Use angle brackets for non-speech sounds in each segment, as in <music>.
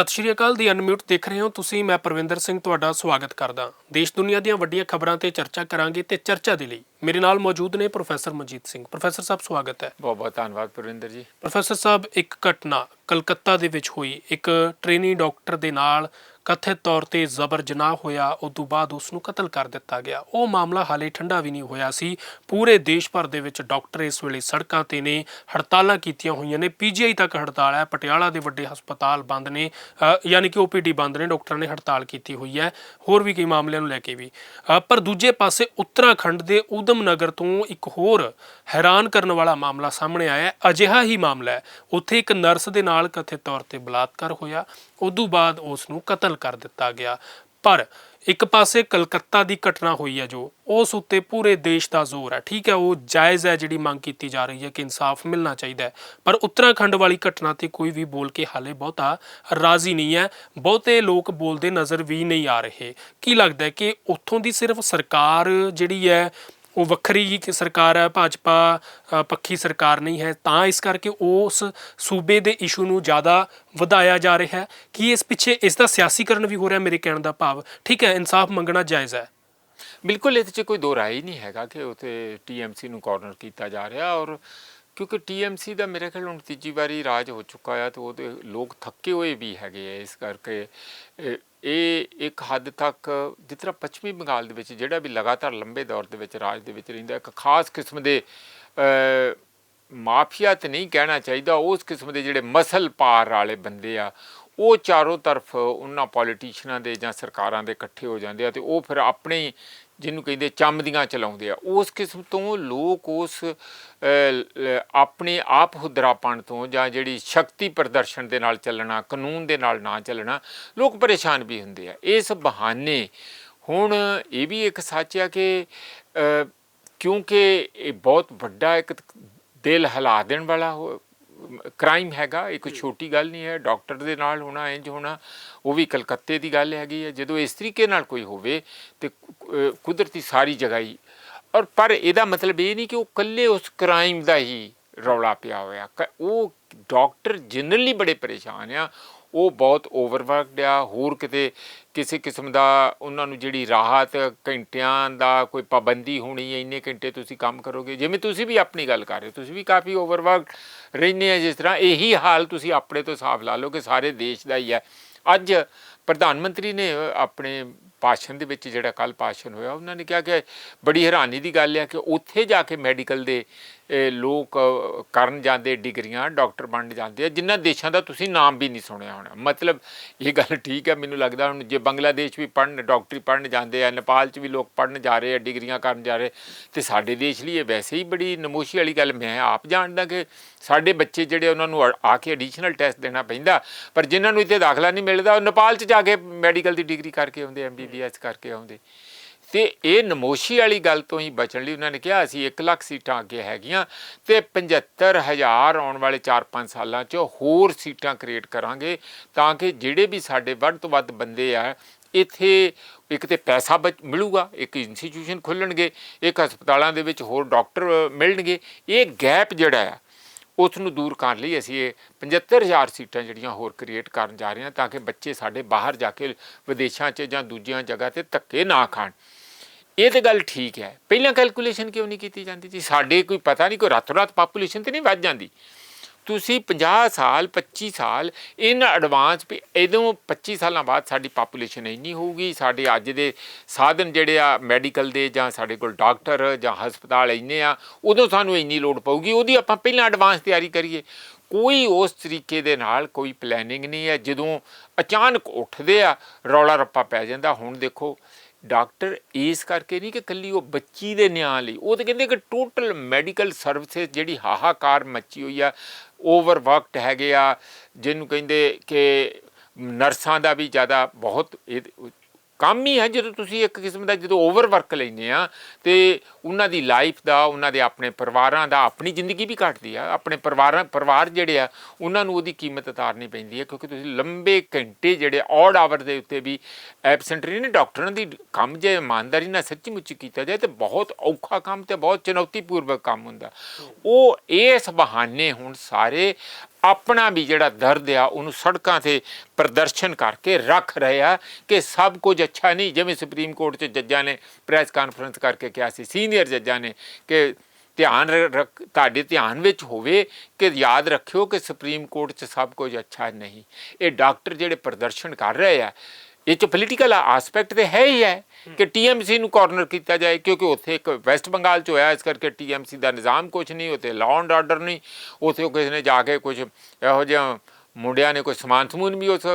ਸਤਿ ਸ਼੍ਰੀ ਅਕਾਲ ਦੀ ਅਨਮਿਊਟ ਦੇਖ ਰਹੇ ਹੋ ਤੁਸੀਂ ਮੈਂ ਪ੍ਰਵਿੰਦਰ ਸਿੰਘ ਤੁਹਾਡਾ ਸਵਾਗਤ ਕਰਦਾ। ਦੇਸ਼ ਦੁਨੀਆ ਦੀਆਂ ਵੱਡੀਆਂ ਖਬਰਾਂ ਤੇ ਚਰਚਾ ਕਰਾਂਗੇ ਤੇ ਚਰਚਾ ਦੇ ਲਈ ਮੇਰੇ ਨਾਲ ਮੌਜੂਦ ਨੇ ਪ੍ਰੋਫੈਸਰ ਮਨਜੀਤ ਸਿੰਘ। ਪ੍ਰੋਫੈਸਰ ਸਾਹਿਬ ਸਵਾਗਤ ਹੈ। ਬਹੁਤ ਬਹੁਤ ਧੰਨਵਾਦ ਪ੍ਰਵਿੰਦਰ ਜੀ। ਪ੍ਰੋਫੈਸਰ ਸਾਹਿਬ ਇੱਕ ਘਟਨਾ ਕਲਕੱਤਾ ਦੇ ਵਿੱਚ ਹੋਈ। ਇੱਕ ਟ੍ਰੇਨੀ ਡਾਕਟਰ ਦੇ ਨਾਲ ਕਥਿਤ ਤੌਰ ਤੇ ਜ਼ਬਰ ਜਨਾਹ ਹੋਇਆ, ਉਸ ਤੋਂ ਬਾਅਦ ਉਸ ਨੂੰ ਕਤਲ ਕਰ ਦਿੱਤਾ ਗਿਆ। ਉਹ ਮਾਮਲਾ ਹਾਲੇ ਠੰਡਾ ਵੀ ਨਹੀਂ ਹੋਇਆ ਸੀ। ਪੂਰੇ ਦੇਸ਼ ਭਰ ਦੇ ਵਿੱਚ ਡਾਕਟਰ ਇਸ ਵੇਲੇ ਸੜਕਾਂ ਤੇ ਨੇ, ਹੜਤਾਲਾਂ ਕੀਤੀਆਂ ਹੋਈਆਂ ਨੇ। ਪੀਜੀਆਈ ਤੱਕ ਹੜਤਾਲ ਹੈ, ਪਟਿਆਲਾ ਦੇ ਵੱਡੇ ਹਸਪਤਾਲ ਬੰਦ ਨੇ ਯਾਨੀ ਕਿ ਓਪੀਡੀ ਬੰਦ ਨੇ, ਡਾਕਟਰਾਂ ਨੇ ਹੜਤਾਲ ਕੀਤੀ ਹੋਈ ਹੈ। ਹੋਰ ਵੀ ਕਈ ਮਾਮਲਿਆਂ ਨੂੰ ਲੈ ਕੇ ਵੀ। ਪਰ ਦੂਜੇ ਪਾਸੇ ਉੱਤਰਾਖੰਡ ਦੇ ਊਧਮ ਨਗਰ ਤੋਂ ਇੱਕ ਹੋਰ ਹੈਰਾਨ ਕਰਨ ਵਾਲਾ ਮਾਮਲਾ ਸਾਹਮਣੇ ਆਇਆ ਅਜਿਹਾ ਹੀ ਮਾਮਲਾ ਹੈ। ਉੱਥੇ ਇੱਕ ਨਰਸ ਦੇ ਨਾਲ ਕਥਿਤ ਤੌਰ ਤੇ ਬਲਾਤਕਾਰ ਹੋਇਆ। ਉਦੋਂ ਬਾਅਦ ਉਸ ਨੂੰ ਕਤਲ ਕਰ ਦਿੱਤਾ ਗਿਆ। ਪਰ ਇੱਕ ਪਾਸੇ ਕਲਕੱਤਾ ਦੀ ਘਟਨਾ ਹੋਈ ਹੈ ਜੋ, ਉਸ ਉੱਤੇ ਪੂਰੇ ਦੇਸ਼ ਦਾ ਜ਼ੋਰ ਹੈ। ਠੀਕ ਹੈ, ਉਹ ਜਾਇਜ਼ ਹੈ ਜਿਹੜੀ ਮੰਗ ਕੀਤੀ ਜਾ ਰਹੀ ਹੈ ਕਿ ਇਨਸਾਫ ਮਿਲਣਾ ਚਾਹੀਦਾ ਹੈ। ਪਰ ਉੱਤਰਾਖੰਡ ਵਾਲੀ ਘਟਨਾ ਤੇ ਕੋਈ ਵੀ ਬੋਲ ਕੇ ਹਾਲੇ ਬਹੁਤਾ ਰਾਜ਼ੀ ਨਹੀਂ ਹੈ। ਬਹੁਤੇ ਲੋਕ ਬੋਲਦੇ ਨਜ਼ਰ ਵੀ ਨਹੀਂ ਆ ਰਹੇ। ਕੀ ਲੱਗਦਾ ਹੈ ਕਿ ਉੱਥੋਂ ਦੀ ਸਿਰਫ ਸਰਕਾਰ ਜਿਹੜੀ ਹੈ ਉਹ ਵੱਖਰੀ ਸਰਕਾਰ ਹੈ, ਭਾਜਪਾ ਪੱਖੀ ਸਰਕਾਰ ਨਹੀਂ ਹੈ, ਤਾਂ ਇਸ ਕਰਕੇ ਉਸ ਸੂਬੇ ਦੇ ਇਸ਼ੂ ਨੂੰ ਜ਼ਿਆਦਾ ਵਧਾਇਆ ਜਾ ਰਿਹਾ ਹੈ। ਕਿ ਇਸ ਪਿੱਛੇ ਇਸ ਦਾ ਸਿਆਸੀਕਰਨ ਵੀ ਹੋ ਰਿਹਾ ਮੇਰੇ ਕਹਿਣ ਦਾ ਭਾਵ? ਠੀਕ ਹੈ, ਇਨਸਾਫ ਮੰਗਣਾ ਜਾਇਜ਼ ਹੈ। ਬਿਲਕੁਲ, ਇਹਦੇ 'ਚ ਕੋਈ ਦੋ ਰਾਏ ਹੀ ਨਹੀਂ ਹੈਗਾ ਕਿ ਉਥੇ ਟੀਐਮਸੀ ਨੂੰ ਕਾਰਨਰ ਕੀਤਾ ਜਾ ਰਿਹਾ ਔਰ ਕਿਉਂਕਿ ਟੀਐਮਸੀ ਦਾ ਮੇਰੇ ਖਿਆਲ ਹੁਣ ਤੀਜੀ ਵਾਰੀ ਰਾਜ ਹੋ ਚੁੱਕਾ ਆ ਤੇ ਉਹਦੇ ਲੋਕ ਥੱਕੇ ਹੋਏ ਵੀ ਹੈਗੇ ਆ ਇਸ ਕਰਕੇ ਇਹ- ਇੱਕ ਹੱਦ ਤੱਕ ਜਿਸ ਤਰ੍ਹਾਂ ਪੱਛਮੀ ਬੰਗਾਲ ਦੇ ਵਿੱਚ ਜਿਹੜਾ ਵੀ ਲਗਾਤਾਰ ਲੰਬੇ ਦੌਰ ਦੇ ਵਿੱਚ ਰਾਜ ਦੇ ਵਿੱਚ ਰਹਿੰਦਾ, ਇੱਕ ਖਾਸ ਕਿਸਮ ਦੇ ਮਾਫੀਆ ਤੇ ਨਹੀਂ ਕਹਿਣਾ ਚਾਹੀਦਾ, ਉਸ ਕਿਸਮ ਦੇ ਜਿਹੜੇ ਮਸਲ ਪਾਰ ਵਾਲੇ ਬੰਦੇ ਆ, ਉਹ ਚਾਰੋਂ ਤਰਫ ਉਹਨਾਂ ਪੋਲੀਟੀਸ਼ੀਨਾਂ ਦੇ ਜਾਂ ਸਰਕਾਰਾਂ ਦੇ ਇਕੱਠੇ ਹੋ ਜਾਂਦੇ ਆ ਤੇ ਉਹ ਫਿਰ ਆਪਣੇ ਜਿਹਨੂੰ ਕਹਿੰਦੇ ਚਮਦੀਆਂ ਚਲਾਉਂਦੇ ਆ। ਉਸ ਕਿਸਮ ਤੋਂ ਲੋਕ ਉਸ ਆਪਣੇ ਆਪ ਹੁਦਰਾਪਣ ਤੋਂ ਜਾਂ ਜਿਹੜੀ ਸ਼ਕਤੀ ਪ੍ਰਦਰਸ਼ਨ ਦੇ ਨਾਲ ਚੱਲਣਾ, ਕਾਨੂੰਨ ਦੇ ਨਾਲ ਨਾ ਚੱਲਣਾ, ਲੋਕ ਪਰੇਸ਼ਾਨ ਵੀ ਹੁੰਦੇ ਆ। ਇਸ ਬਹਾਨੇ ਹੁਣ ਇਹ ਵੀ ਇੱਕ ਸੱਚ ਆ ਕਿ ਕਿਉਂਕਿ ਇਹ ਬਹੁਤ ਵੱਡਾ ਇੱਕ ਦਿਲ ਹਿਲਾ ਦੇਣ ਵਾਲਾ ਕ੍ਰਾਈਮ ਹੈਗਾ ਇਹ ਕੋਈ ਛੋਟੀ ਗੱਲ ਨਹੀਂ ਹੈ ਡਾਕਟਰ ਦੇ ਨਾਲ ਹੋਣਾ ਇੰਜ ਹੋਣਾ ਉਹ ਵੀ ਕਲਕੱਤੇ ਦੀ ਗੱਲ ਹੈਗੀ ਹੈ। ਜਦੋਂ ਇਸ ਤਰੀਕੇ ਨਾਲ ਕੋਈ ਹੋਵੇ ਤੇ ਕੁਦਰਤੀ ਸਾਰੀ ਜਗ੍ਹਾ ਹੀ ਔਰ ਪਰ ਇਹਦਾ ਮਤਲਬ ਇਹ ਨਹੀਂ ਕਿ ਉਹ ਇਕੱਲੇ ਉਸ ਕ੍ਰਾਈਮ ਦਾ ਹੀ ਰੌਲਾ ਪਿਆ ਹੋਇਆ। ਉਹ ਡਾਕਟਰ ਜਨਰਲੀ ਬੜੇ ਪਰੇਸ਼ਾਨ ਆ ਉਹ ਬਹੁਤ ਓਵਰਵਰਕਡ ਆ, ਹੋਰ ਕਿਤੇ ਕਿਸੇ ਕਿਸਮ ਦਾ ਉਹਨਾਂ ਨੂੰ ਜਿਹੜੀ ਰਾਹਤ ਘੰਟਿਆਂ ਦਾ ਕੋਈ ਪਾਬੰਦੀ ਹੋਣੀ ਹੈ, ਇੰਨੇ ਘੰਟੇ ਤੁਸੀਂ ਕੰਮ ਕਰੋਗੇ, ਜਿਵੇਂ ਤੁਸੀਂ ਵੀ ਆਪਣੀ ਗੱਲ ਕਰ ਰਹੇ ਹੋ, ਤੁਸੀਂ ਵੀ ਕਾਫੀ ਓਵਰਵਰਕਡ ਰਹਿੰਦੇ ਆ, ਜਿਸ ਤਰ੍ਹਾਂ ਇਹੀ ਹਾਲ ਤੁਸੀਂ ਆਪਣੇ ਤੋਂ ਸਾਫ਼ ਲਾ ਲਓ ਕਿ ਸਾਰੇ ਦੇਸ਼ ਦਾ ਹੀ ਹੈ ਅੱਜ ਪ੍ਰਧਾਨ ਮੰਤਰੀ ਨੇ ਆਪਣੇ ਭਾਸ਼ਣ ਦੇ ਵਿੱਚ ਜਿਹੜਾ ਕੱਲ ਭਾਸ਼ਣ ਹੋਇਆ, ਉਹਨਾਂ ਨੇ ਕਿਹਾ ਕਿ ਬੜੀ ਹੈਰਾਨੀ ਦੀ ਗੱਲ ਹੈ ਕਿ ਉੱਥੇ ਜਾ ਕੇ ਮੈਡੀਕਲ ਦੇ ਲੋਕ ਕਰਨ ਜਾਂਦੇ, ਡਿਗਰੀਆਂ, ਡਾਕਟਰ ਬਣ ਜਾਂਦੇ ਆ, ਜਿਨ੍ਹਾਂ ਦੇਸ਼ਾਂ ਦਾ ਤੁਸੀਂ ਨਾਮ ਵੀ ਨਹੀਂ ਸੁਣਿਆ ਹੋਣਾ। ਮਤਲਬ ਇਹ ਗੱਲ ਠੀਕ ਹੈ, ਮੈਨੂੰ ਲੱਗਦਾ ਹੁਣ ਜੇ ਬੰਗਲਾਦੇਸ਼ ਵੀ ਪੜਨ ਡਾਕਟਰੀ ਪੜਨ ਜਾਂਦੇ ਆ, ਨੇਪਾਲ 'ਚ ਵੀ ਲੋਕ ਪੜਨ ਜਾ ਰਹੇ ਆ, ਡਿਗਰੀਆਂ ਕਰਨ ਜਾ ਰਹੇ ਤੇ ਸਾਡੇ ਦੇਸ਼ ਲਈ ਇਹ ਵੈਸੇ ਹੀ ਬੜੀ ਨਮੋਸ਼ੀ ਵਾਲੀ ਗੱਲ, ਮੈਂ ਆਪ ਜਾਣਦਾ ਕਿ ਸਾਡੇ ਬੱਚੇ ਜਿਹੜੇ ਉਹਨਾਂ ਨੂੰ ਆ- ਆ ਕੇ ਐਡੀਸ਼ਨਲ ਟੈਸਟ ਦੇਣਾ ਪੈਂਦਾ, ਪਰ ਜਿਨ੍ਹਾਂ ਨੂੰ ਇੱਥੇ ਦਾਖਲਾ ਨਹੀਂ ਮਿਲਦਾ, ਉਹ ਨੇਪਾਲ 'ਚ ਜਾ ਕੇ ਮੈਡੀਕਲ ਦੀ ਡਿਗਰੀ ਕਰਕੇ ਆਉਂਦੇ ਐਮਬੀਬੀਐਸ ਕਰਕੇ ਆਉਂਦੇ। ਤੇ ਇਹ ਨਮੋਸ਼ੀ ਵਾਲੀ ਗੱਲ ਤੋਂ ਹੀ ਬਚਣ ਲਈ ਉਹਨਾਂ ਨੇ ਕਿਹਾ, ਅਸੀਂ 1 ਲੱਖ ਸੀਟਾਂ ਅੱਗੇ ਹੈਗੀਆਂ ਤੇ 75000 ਆਉਣ ਵਾਲੇ 4-5 ਸਾਲਾਂ 'ਚ ਹੋਰ ਸੀਟਾਂ ਕ੍ਰੀਏਟ ਕਰਾਂਗੇ ਤਾਂ ਕਿ ਜਿਹੜੇ ਵੀ ਸਾਡੇ ਵੱਧ ਤੋਂ ਵੱਧ ਬੰਦੇ ਆ, ਇੱਥੇ ਇੱਕ ਤੇ ਪੈਸਾ ਬਚ ਮਿਲੂਗਾ, ਇੱਕ ਇੰਸਟੀਚਿਊਸ਼ਨ ਖੁੱਲਣਗੇ, ਇੱਕ ਹਸਪਤਾਲਾਂ ਦੇ ਵਿੱਚ ਹੋਰ ਡਾਕਟਰ ਮਿਲਣਗੇ। ਇਹ ਗੈਪ ਜਿਹੜਾ ਆ, ਉਸ ਨੂੰ ਦੂਰ ਕਰਨ ਲਈ ਅਸੀਂ ਇਹ 75000 ਸੀਟਾਂ ਜਿਹੜੀਆਂ ਹੋਰ ਕ੍ਰੀਏਟ ਕਰਨ ਜਾ ਰਹੇ ਹਾਂ ਤਾਂ ਕਿ ਬੱਚੇ ਸਾਡੇ ਬਾਹਰ ਜਾ ਕੇ ਵਿਦੇਸ਼ਾਂ 'ਚ ਜਾਂ ਦੂਜੀਆਂ ਜਗ੍ਹਾ ਤੇ ਧੱਕੇ ਨਾ ਖਾਣ। ਇਹ ਤੇ ਗੱਲ ਠੀਕ ਹੈ। ਪਹਿਲਾਂ ਕੈਲਕੂਲੇਸ਼ਨ ਕਿਉਂ ਨਹੀਂ ਕੀਤੀ ਜਾਂਦੀ ਜੀ ਸਾਡੇ ਕੋਈ ਪਤਾ ਨਹੀਂ, ਕੋਈ ਰਾਤੋਂ ਰਾਤ ਪਾਪੂਲੇਸ਼ਨ ਤੇ ਨਹੀਂ ਵੱਧ ਜਾਂਦੀ। ਤੁਸੀਂ 50 ਸਾਲ 25 ਸਾਲ, ਇਨ ਐਡਵਾਂਸ ਵੀ ਇਦੋਂ 25 ਸਾਲਾਂ ਬਾਅਦ ਸਾਡੀ ਪਾਪੂਲੇਸ਼ਨ ਇੰਨੀ ਹੋਊਗੀ। ਸਾਡੇ ਅੱਜ ਦੇ ਸਾਧਨ ਜਿਹੜੇ ਆ ਮੈਡੀਕਲ ਦੇ ਜਾਂ ਸਾਡੇ ਕੋਲ ਡਾਕਟਰ ਜਾਂ ਹਸਪਤਾਲ ਇੰਨੇ ਆ, ਉਦੋਂ ਸਾਨੂੰ ਇੰਨੀ ਲੋੜ ਪਊਗੀ। ਉਹਦੀ ਆਪਾਂ ਪਹਿਲਾਂ ਐਡਵਾਂਸ ਤਿਆਰੀ ਕਰੀਏ। ਕੋਈ ਉਸ ਤਰੀਕੇ ਦੇ ਨਾਲ ਕੋਈ ਪਲੈਨਿੰਗ ਨਹੀਂ ਹੈ। ਜਦੋਂ ਅਚਾਨਕ ਉੱਠਦੇ ਆ, ਰੌਲਾ ਰੱਪਾ ਪੈ ਜਾਂਦਾ। ਹੁਣ ਦੇਖੋ ਡਾਕਟਰ ਇਸ ਕਰਕੇ ਨਹੀਂ ਕਿ ਕੱਲੀ ਉਹ ਬੱਚੀ ਦੇ ਨਿਆਂ ਲਈ, ਉਹ ਤਾਂ ਕਹਿੰਦੇ ਕਿ ਟੋਟਲ ਮੈਡੀਕਲ ਸਰਵਿਸਿਜ਼ ਜਿਹੜੀ ਹਾਹਾਕਾਰ ਮੱਚੀ ਹੋਈ ਆ ਓਵਰਵਰਕਡ ਹੈਗੇ ਆ, ਜਿਹਨੂੰ ਕਹਿੰਦੇ ਕਿ ਨਰਸਾਂ ਦਾ ਵੀ ਜ਼ਿਆਦਾ ਬਹੁਤ ਇਹ ਕੰਮ ਹੀ ਹੈ ਜਦੋਂ ਤੁਸੀਂ ਇੱਕ ਕਿਸਮ ਦਾ ਜਦੋਂ ਓਵਰ ਵਰਕ ਲੈਂਦੇ ਆ ਤੇ ਉਹਨਾਂ ਦੀ ਲਾਈਫ ਦਾ, ਉਹਨਾਂ ਦੇ ਆਪਣੇ ਪਰਿਵਾਰਾਂ ਦਾ, ਆਪਣੀ ਜ਼ਿੰਦਗੀ ਵੀ ਘਟਦੀ ਆ। ਆਪਣੇ ਪਰਿਵਾਰਾਂ, ਪਰਿਵਾਰ ਜਿਹੜੇ ਆ, ਉਹਨਾਂ ਨੂੰ ਉਹਦੀ ਕੀਮਤ ਉਤਾਰਨੀ ਪੈਂਦੀ ਹੈ ਕਿਉਂਕਿ ਤੁਸੀਂ ਲੰਬੇ ਘੰਟੇ ਜਿਹੜੇ ਔਡ ਆਵਰ ਦੇ ਉੱਤੇ ਵੀ ਐਬਸੈਂਟ ਰਹੇ ਨੇ ਡਾਕਟਰਾਂ ਦੀ ਕੰਮ ਜੇ ਇਮਾਨਦਾਰੀ ਨਾਲ ਸੱਚੀ ਮੁੱਚੀ ਕੀਤਾ ਜਾਏ ਤੇ ਬਹੁਤ ਔਖਾ ਕੰਮ ਤੇ ਬਹੁਤ ਚੁਣੌਤੀਪੂਰਵਕ ਕੰਮ ਹੁੰਦਾ। ਉਹ ਇਸ ਬਹਾਨੇ ਹੁਣ ਸਾਰੇ ਆਪਣਾ ਵੀ ਜਿਹੜਾ ਦਰਦ ਆ, ਉਹਨੂੰ ਸੜਕਾਂ ਤੇ ਪ੍ਰਦਰਸ਼ਨ ਕਰਕੇ ਰੱਖ ਰਹੇ ਆ ਕਿ ਸਭ ਕੁਝ ਅੱਛਾ ਨਹੀਂ। ਜਿਵੇਂ ਸੁਪਰੀਮ ਕੋਰਟ 'ਚ ਜੱਜਾਂ ਨੇ ਪ੍ਰੈਸ ਕਾਨਫਰੰਸ ਕਰਕੇ ਕਿਹਾ ਸੀ ਸੀਨੀਅਰ ਜੱਜਾਂ ਨੇ ਕਿ ਧਿਆਨ ਰ- ਰੱਖ, ਤੁਹਾਡੇ ਧਿਆਨ ਵਿੱਚ ਹੋਵੇ ਕਿ ਯਾਦ ਰੱਖਿਓ ਕਿ ਸੁਪਰੀਮ ਕੋਰਟ 'ਚ ਸਭ ਕੁਝ ਅੱਛਾ ਨਹੀਂ। ਇਹ ਡਾਕਟਰ ਜਿਹੜੇ ਪ੍ਰਦਰਸ਼ਨ ਕਰ ਰਹੇ ਆ ਇਹ ਚ ਪੋਲੀਟੀਕਲ ਐਸਪੈਕਟ ਤੇ ਹੈ ਹੀ ਹੈ ਕਿ ਟੀਐਮਸੀ ਨੂੰ ਕਾਰਨਰ ਕੀਤਾ ਜਾਏ ਕਿਉਂਕਿ ਉੱਥੇ ਇੱਕ ਵੈਸਟ ਬੰਗਾਲ ਚ ਹੋਇਆ ਇਸ ਕਰਕੇ ਟੀਐਮਸੀ ਦਾ ਨਿਜ਼ਾਮ ਕੁਝ ਨਹੀਂ ਉੱਥੇ ਲਾਅ ਐਂਡ ਆਰਡਰ ਨਹੀਂ ਉੱਥੇ ਕਿਸੇ ਨੇ ਜਾ ਕੇ ਕੁਝ ਇਹੋ ਜਿਹਾ ਮੁੰਡਿਆਂ ਨੇ ਕੋਈ ਸਮਾਨ ਸਮੂਨ ਵੀ ਉਸ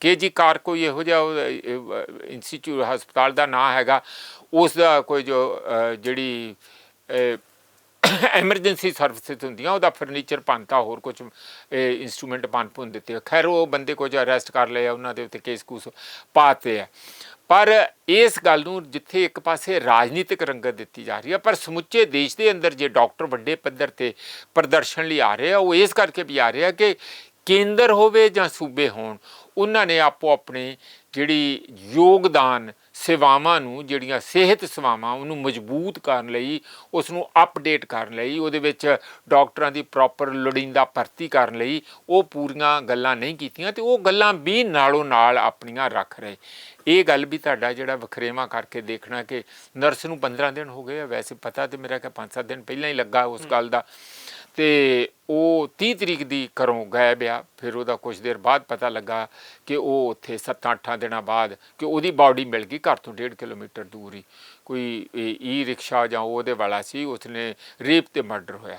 ਕੇਜੀ ਕਾਰ ਕੋਈ ਇਹੋ ਜਿਹਾ ਇੰਸਟੀਚਿਊਟ ਹਸਪਤਾਲ ਦਾ ਨਾਂ ਹੈਗਾ ਉਸ ਦਾ ਕੋਈ ਜੋ ਜਿਹੜੀ <coughs> ਐਮਰਜੈਂਸੀ ਸਰਵਿਸਿਜ਼ ਹੁੰਦੀਆਂ ਉਹਦਾ ਫਰਨੀਚਰ ਭੰਨਤਾ ਹੋਰ ਕੁਝ ਇਨਸਟਰੂਮੈਂਟ ਭੰਨ ਭੁੰਨ ਦਿੱਤੇ ਖੈਰ ਉਹ ਬੰਦੇ ਕੁਝ ਅਰੈਸਟ ਕਰ ਲਏ ਆ, ਉਹਨਾਂ ਦੇ ਉੱਤੇ ਕੇਸ ਕੂਸ ਪਾਤੇ ਆ। ਪਰ ਇਸ ਗੱਲ ਨੂੰ ਜਿੱਥੇ ਇੱਕ ਪਾਸੇ ਰਾਜਨੀਤਿਕ ਰੰਗਤ ਦਿੱਤੀ ਜਾ ਰਹੀ ਹੈ ਪਰ ਸਮੁੱਚੇ ਦੇਸ਼ ਦੇ ਅੰਦਰ ਜੇ ਡਾਕਟਰ ਵੱਡੇ ਪੱਧਰ ਤੇ ਪ੍ਰਦਰਸ਼ਨ ਲਈ ਆ ਰਹੇ ਆ ਉਹ ਇਸ ਕਰਕੇ ਵੀ ਆ ਰਹੇ ਆ ਕਿ ਕੇਂਦਰ ਹੋਵੇ ਜਾਂ ਸੂਬੇ ਹੋਣ ਉਹਨਾਂ ਨੇ ਆਪੋ ਆਪਣੇ ਜਿਹੜੀ ਯੋਗਦਾਨ ਸੇਵਾਵਾਂ ਨੂੰ ਜਿਹੜੀਆਂ ਸਿਹਤ ਸੇਵਾਵਾਂ ਉਹਨੂੰ ਮਜ਼ਬੂਤ ਕਰਨ ਲਈ ਉਸ ਨੂੰ ਅਪਡੇਟ ਕਰਨ ਲਈ ਉਹਦੇ ਵਿੱਚ ਡਾਕਟਰਾਂ ਦੀ ਪ੍ਰੋਪਰ ਲੋੜੀਂਦਾ ਭਰਤੀ ਕਰਨ ਲਈ ਉਹ ਪੂਰੀਆਂ ਗੱਲਾਂ ਨਹੀਂ ਕੀਤੀਆਂ ਤੇ ਉਹ ਗੱਲਾਂ ਵੀ ਨਾਲੋਂ ਨਾਲ ਆਪਣੀਆਂ ਰੱਖ ਰਹੇ। ਇਹ ਗੱਲ ਵੀ ਤੁਹਾਡਾ ਜਿਹੜਾ ਵਖਰੇਵਾ ਕਰਕੇ ਦੇਖਣਾ ਕਿ ਨਰਸ ਨੂੰ 15 ਦਿਨ ਹੋ ਗਏ ਆ ਵੈਸੇ ਪਤਾ ਤੇ ਮੇਰਾ ਕਿ 5-7 ਦਿਨ ਪਹਿਲਾਂ ਹੀ ਲੱਗਾ ਉਸ ਗੱਲ ਦਾ। ਤੇ ਉਹ 30 ਤਰੀਕ ਦੀ ਘਰੋਂ ਗਾਇਬ ਆ। ਫਿਰ ਉਹਦਾ ਕੁਝ ਦੇਰ ਬਾਅਦ ਪਤਾ ਲੱਗਾ ਕਿ ਉਹ ਉੱਥੇ 7-8 ਦਿਨਾਂ ਬਾਅਦ ਕਿ ਉਹਦੀ ਬਾਡੀ ਮਿਲ ਗਈ ਘਰ ਤੋਂ 1.5 ਕਿਲੋਮੀਟਰ ਦੂਰ। ਹੀ ਕੋਈ ਈ ਰਿਕਸ਼ਾ ਜਾਂ ਉਹਦੇ ਵਾਲਾ ਸੀ, ਉਸਨੇ ਰੇਪ ਤੇ ਮਰਡਰ ਹੋਇਆ।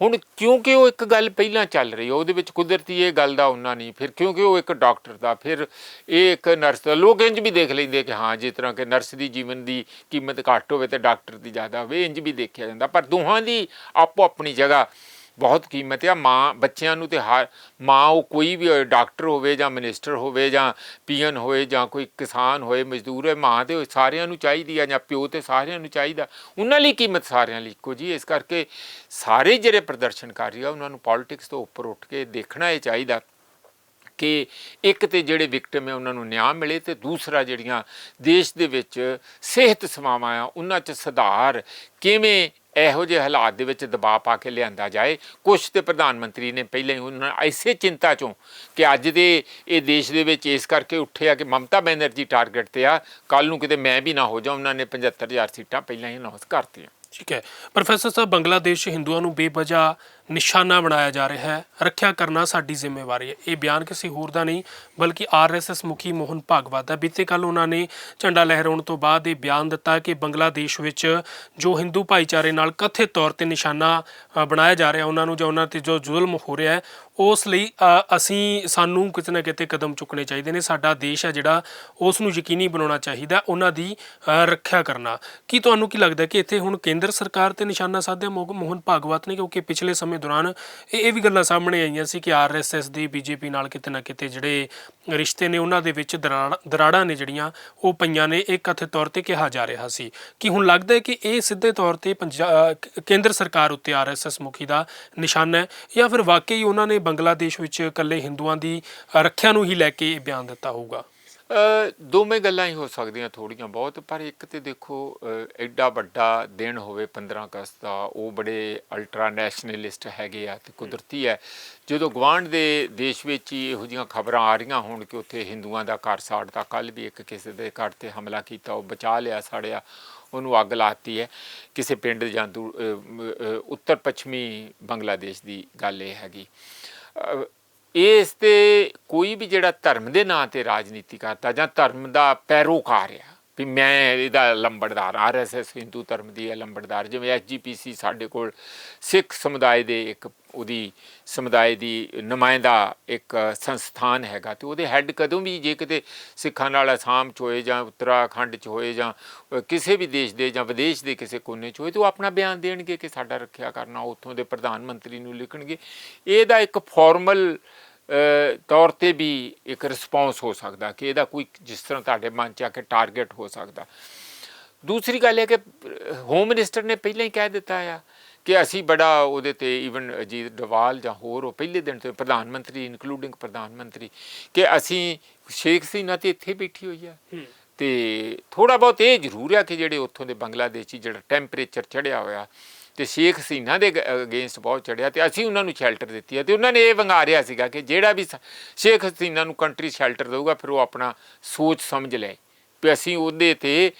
ਹੁਣ ਕਿਉਂਕਿ ਉਹ ਇੱਕ ਗੱਲ ਪਹਿਲਾਂ ਚੱਲ ਰਹੀ ਹੈ ਉਹਦੇ ਵਿੱਚ ਕੁਦਰਤੀ ਇਹ ਗੱਲ ਦਾ ਉਹਨਾਂ ਨਹੀਂ, ਫਿਰ ਕਿਉਂਕਿ ਉਹ ਇੱਕ ਡਾਕਟਰ ਦਾ, ਫਿਰ ਇਹ ਇੱਕ ਨਰਸ ਦਾ, ਲੋਕ ਇੰਜ ਵੀ ਦੇਖ ਲੈਂਦੇ ਕਿ ਹਾਂ, ਜਿਸ ਤਰ੍ਹਾਂ ਕਿ ਨਰਸ ਦੀ ਜੀਵਨ ਦੀ ਕੀਮਤ ਘੱਟ ਹੋਵੇ ਤੇ ਡਾਕਟਰ ਦੀ ਜ਼ਿਆਦਾ ਹੋਵੇ ਇੰਜ ਵੀ ਦੇਖਿਆ ਜਾਂਦਾ। ਪਰ ਦੋਹਾਂ ਦੀ ਆਪੋ ਆਪਣੀ ਜਗ੍ਹਾ ਬਹੁਤ ਕੀਮਤ ਆ। ਮਾਂ, ਬੱਚਿਆਂ ਨੂੰ ਤੇ ਹਰ, ਮਾਂ ਉਹ ਕੋਈ ਵੀ ਹੋਏ ਡਾਕਟਰ ਹੋਵੇ ਜਾਂ ਮਿਨਿਸਟਰ ਹੋਵੇ ਜਾਂ ਪੀਐਨ ਹੋਏ ਜਾਂ ਕੋਈ ਕਿਸਾਨ ਹੋਏ, ਮਜ਼ਦੂਰ ਹੋਏ, ਮਾਂ ਤੇ ਸਾਰਿਆਂ ਨੂੰ ਚਾਹੀਦੀ ਆ ਜਾਂ ਪਿਓ ਤੇ ਸਾਰਿਆਂ ਨੂੰ ਚਾਹੀਦਾ। ਉਹਨਾਂ ਲਈ ਕੀਮਤ ਸਾਰਿਆਂ ਲਈ ਇੱਕੋ ਜੀ ਇਸ ਕਰਕੇ ਸਾਰੇ ਜਿਹੜੇ ਪ੍ਰਦਰਸ਼ਨਕਾਰੀ ਆ, ਉਹਨਾਂ ਨੂੰ ਪੋਲਿਟਿਕਸ ਤੋਂ ਉੱਪਰ ਉੱਠ ਕੇ ਦੇਖਣਾ ਇਹ ਚਾਹੀਦਾ ਕਿ ਇੱਕ ਤੇ ਜਿਹੜੇ ਵਿਕਟਮ ਹੈ ਉਹਨਾਂ ਨੂੰ ਨਿਆਂ ਮਿਲੇ ਤੇ ਦੂਸਰਾ ਜਿਹੜੀਆਂ ਦੇਸ਼ ਦੇ ਵਿੱਚ ਸਿਹਤ ਸੇਵਾਵਾਂ ਆ, ਉਹਨਾਂ 'ਚ ਸੁਧਾਰ ਕਿਵੇਂ ਇਹੋ ਜਿਹੇ ਹਾਲਾਤ ਦੇ ਵਿੱਚ ਦਬਾਅ ਪਾ ਕੇ ਲਿਆਂਦਾ ਜਾਏ। ਕੁਛ ਤੇ ਪ੍ਰਧਾਨ ਮੰਤਰੀ ਨੇ ਪਹਿਲਾਂ ਹੀ ਉਹਨਾਂ ਐਸੇ ਚਿੰਤਾ ਚੋਂ ਕਿ ਅੱਜ ਦੇ ਇਹ ਦੇਸ਼ ਦੇ ਵਿੱਚ ਇਸ ਕਰਕੇ ਉੱਠਿਆ ਕਿ ਮਮਤਾ ਬੈਨਰਜੀ ਟਾਰਗੇਟ ਤੇ ਆ। ਕੱਲ ਨੂੰ ਕਿਤੇ ਮੈਂ ਵੀ ਨਾ ਹੋ ਜਾ ਉਹਨਾਂ ਨੇ 75000 ਸੀਟਾਂ ਪਹਿਲਾਂ ਹੀ ਅਨਾਉਂਸ ਕਰਤੀਆਂ। ਠੀਕ ਹੈ। ਪ੍ਰੋਫੈਸਰ ਸਾਹਿਬ, ਬੰਗਲਾਦੇਸ਼ ਹਿੰਦੂਆਂ ਨੂੰ ਬੇਵਜ੍ਹਾ ਨਿਸ਼ਾਨਾ ਬਣਾਇਆ ਜਾ ਰਿਹਾ ਹੈ। ਰੱਖਿਆ ਕਰਨਾ ਸਾਡੀ ਜ਼ਿੰਮੇਵਾਰੀ ਹੈ। ਇਹ ਬਿਆਨ ਕਿਸੇ ਹੋਰ ਦਾ ਨਹੀਂ, ਬਲਕਿ ਆਰਐਸਐਸ ਮੁਖੀ ਮੋਹਨ ਭਾਗਵਤ ਦਾ ਬੀਤੇ ਕੱਲ ਉਹਨਾਂ ਨੇ ਝੰਡਾ ਲਹਿਰਾਉਣ ਤੋਂ ਬਾਅਦ ਇਹ ਬਿਆਨ ਦਿੱਤਾ ਕਿ ਬੰਗਲਾਦੇਸ਼ ਵਿੱਚ ਜੋ ਹਿੰਦੂ ਭਾਈਚਾਰੇ ਨਾਲ ਕਥਿਤ ਤੌਰ ਤੇ ਨਿਸ਼ਾਨਾ ਬਣਾਇਆ ਜਾ ਰਿਹਾ, ਉਹਨਾਂ ਨੂੰ ਜਾਂ ਉਹਨਾਂ ਤੇ ਜੋ ਜ਼ੁਲਮ ਹੋ ਰਿਹਾ ਹੈ, ਉਸ ਲਈ ਅਸੀਂ, ਸਾਨੂੰ ਕਿਤੇ ਨਾ ਕਿਤੇ ਕਦਮ ਚੁੱਕਣੇ ਚਾਹੀਦੇ ਨੇ। ਸਾਡਾ ਦੇਸ਼ ਹੈ ਜਿਹੜਾ, ਉਸ ਨੂੰ ਯਕੀਨੀ ਬਣਾਉਣਾ ਚਾਹੀਦਾ, ਉਹਨਾਂ ਦੀ ਰੱਖਿਆ ਕਰਨਾ। ਕੀ ਤੁਹਾਨੂੰ ਕੀ ਲੱਗਦਾ ਕਿ ਇੱਥੇ ਹੁਣ ਕੇਂਦਰ ਸਰਕਾਰ ਤੇ ਨਿਸ਼ਾਨਾ ਸਾਧਿਆ, ਮੋਹ- ਮੋਹਨ ਭਾਗਵਤ ਨੇ? ਕਿਉਂਕਿ ਪਿਛਲੇ ਸਮੇਂ ਦੌਰਾਨ ਇਹ ਇਹ ਵੀ ਗੱਲਾਂ ਸਾਹਮਣੇ ਆਈਆਂ ਸੀ ਕਿ ਆਰਐਸਐਸ ਦੀ ਬੀਜੇਪੀ ਨਾਲ ਕਿਤੇ ਨਾ ਕਿਤੇ ਜਿਹੜੇ ਰਿਸ਼ਤੇ ਨੇ ਉਹਨਾਂ ਦੇ ਵਿੱਚ ਦਰਾੜ- ਦਰਾੜਾਂ ਨੇ ਜਿਹੜੀਆਂ ਉਹ ਪਈਆਂ ਨੇ ਇਹ ਕਥਿਤ ਤੌਰ ਤੇ ਕਿਹਾ ਜਾ ਰਿਹਾ ਸੀ। ਕਿ ਹੁਣ ਲੱਗਦਾ ਹੈ ਕਿ ਇਹ ਸਿੱਧੇ ਤੌਰ ਤੇ ਪੰਜਾ- ਅ, ਕ- ਕੇਂਦਰ ਸਰਕਾਰ ਉੱਤੇ ਆਰਐਸਐਸ ਮੁਖੀ ਦਾ ਨਿਸ਼ਾਨਾ ਹੈ ਜਾਂ ਫਿਰ ਵਾਕਈ ਉਹਨਾਂ ਨੇ ਬੰਗਲਾਦੇਸ਼ ਵਿੱਚ ਇਕੱਲੇ ਹਿੰਦੂਆਂ ਦੀ ਰੱਖਿਆ ਨੂੰ ਹੀ ਲੈ ਕੇ ਇਹ ਬਿਆਨ ਦਿੱਤਾ ਹੋਊਗਾ? ਦੋਵੇਂ ਗੱਲਾਂ ਹੀ ਹੋ ਸਕਦੀਆਂ ਥੋੜੀਆਂ ਬਹੁਤ, ਪਰ ਇੱਕ ਤੇ ਦੇਖੋ ਐਡਾ ਵੱਡਾ ਦਿਨ ਹੋਵੇ 15 ਅਗਸਤ ਦਾ, ਉਹ ਬੜੇ ਅਲਟਰਾ ਨੈਸ਼ਨਲਿਸਟ ਹੈਗੇ ਆ ਤੇ ਕੁਦਰਤੀ ਹੈ। ਜਦੋਂ ਗਵਾਂਢ ਦੇ ਦੇਸ਼ ਵਿੱਚ ਹੀ ਇਹੋ ਜਿਹੀਆਂ ਖਬਰਾਂ ਆ ਰਹੀਆਂ ਹੋਣ ਕਿ ਉੱਥੇ ਹਿੰਦੂਆਂ ਦਾ ਘਰ ਸਾੜਤਾ ਕੱਲ ਵੀ ਇੱਕ ਕਿਸੇ ਦੇ ਘਰ ਤੇ ਹਮਲਾ ਕੀਤਾ, ਉਹ ਬਚਾ ਲਿਆ, ਸਾੜਿਆ, ਉਹਨੂੰ ਅੱਗ ਲਾਤੀ ਹੈ। ਕਿਸੇ ਪਿੰਡ ਜਾਂ ਦੂ- ਉੱਤਰ ਪੱਛਮੀ ਬੰਗਲਾਦੇਸ਼ ਦੀ ਗੱਲ ਇਹ ਹੈਗੀ। ਇਸ ਤੇ ਕੋਈ ਵੀ ਜਿਹੜਾ ਧਰਮ ਦੇ ਨਾਂ ਤੇ ਰਾਜਨੀਤੀ ਕਰਦਾ ਜਾਂ ਧਰਮ ਦਾ ਪੈਰੋਕਾਰ ਆ, ਵੀ ਮੈਂ ਇਹਦਾ ਲੰਬੜਦਾਰ ਆਰਐਸਐਸ ਹਿੰਦੂ ਧਰਮ ਦੀ ਹੈ ਲੰਬੜਦਾਰ, ਜਿਵੇਂ ਐਸਜੀਪੀਸੀ ਸਾਡੇ ਕੋਲ ਸਿੱਖ ਸਮੁਦਾਇ ਦੇ ਇੱਕ ਉਹਦੀ ਸਮੁਦਾਇ ਦੀ ਨੁਮਾਇੰਦਾ ਇੱਕ ਸੰਸਥਾਨ ਹੈਗਾ ਤੇ ਉਹਦੇ ਹੈੱਡ ਕਦੋਂ ਵੀ ਜੇ ਕਿਤੇ ਸਿੱਖਾਂ ਨਾਲ ਅਸਾਮ ਚ ਹੋਏ ਜਾਂ ਉੱਤਰਾਖੰਡ ਚ ਹੋਏ ਜਾਂ ਕਿਸੇ ਵੀ ਦੇਸ਼ ਦੇ ਜਾਂ ਵਿਦੇਸ਼ ਦੇ ਕਿਸੇ ਕੋਨੇ ਚ ਹੋਏ ਤੇ ਉਹ ਆਪਣਾ ਬਿਆਨ ਦੇਣਗੇ ਕਿ ਸਾਡਾ ਰੱਖਿਆ ਕਰਨਾ, ਉੱਥੋਂ ਦੇ ਪ੍ਰਧਾਨ ਮੰਤਰੀ ਨੂੰ ਲਿਖਣਗੇ। ਇਹਦਾ ਇੱਕ ਫਾਰਮਲ ਤੌਰ ਤੇ ਵੀ ਇੱਕ ਰਿਸਪੌਂਸ ਹੋ ਸਕਦਾ ਕਿ ਇਹਦਾ ਕੋਈ ਜਿਸ ਤਰ੍ਹਾਂ ਤੁਹਾਡੇ ਮਨ ਚ ਆ ਕੇ ਟਾਰਗੇਟ ਹੋ ਸਕਦਾ। ਦੂਸਰੀ ਗੱਲ ਹੈ ਕਿ ਹੋਮ ਮਿਨਿਸਟਰ ਨੇ ਪਹਿਲਾਂ ਹੀ ਕਹਿ ਦਿੱਤਾ ਆ ਕਿ ਅਸੀਂ ਬੜਾ ਉਹਦੇ ਤੇ ਈਵਨ ਅਜੀਤ ਡਵਾਲ ਜਾਂ ਹੋਰ ਉਹ ਪਹਿਲੇ ਦਿਨ ਤੋਂ ਪ੍ਰਧਾਨ ਮੰਤਰੀ ਇਨਕਲੂਡਿੰਗ ਪ੍ਰਧਾਨ ਮੰਤਰੀ ਕਿ ਅਸੀਂ ਸ਼ੇਖ ਹਸੀਨਾ ਤੇ ਇੱਥੇ ਬੈਠੀ ਹੋਈ ਆ। ਤੇ ਥੋੜਾ ਬਹੁਤ ਇਹ ਜ਼ਰੂਰ ਆ ਕਿ ਜਿਹੜੇ ਉੱਥੋਂ ਦੇ ਬੰਗਲਾਦੇਸ਼ੀ ਜਿਹੜਾ ਟੈਂਪਰੇਚਰ ਚੜਿਆ ਹੋਇਆ ਤੇ ਸ਼ੇਖ ਹਸੀਨਾ ਦੇ ਅਗੇਂਸਟ ਬਹੁਤ ਚੜਿਆ ਤੇ ਅਸੀਂ ਉਹਨਾਂ ਨੂੰ ਸ਼ੈਲਟਰ ਦਿੱਤੀ ਹੈ ਤੇ ਉਹਨਾਂ ਨੇ ਇਹ ਵੰਗਾਰਿਆ ਸੀਗਾ ਕਿ ਜਿਹੜਾ ਵੀ ਸ- ਸ਼ੇਖ ਹਸੀਨਾ ਨੂੰ ਕੰਟਰੀ ਸ਼ੈਲਟਰ ਦੇਊਗਾ, ਫਿਰ ਉਹ ਆਪਣਾ ਸੋਚ ਸਮਝ ਲੈ। ਵੀ ਅਸੀਂ ਉਹਦੇ ਤੇ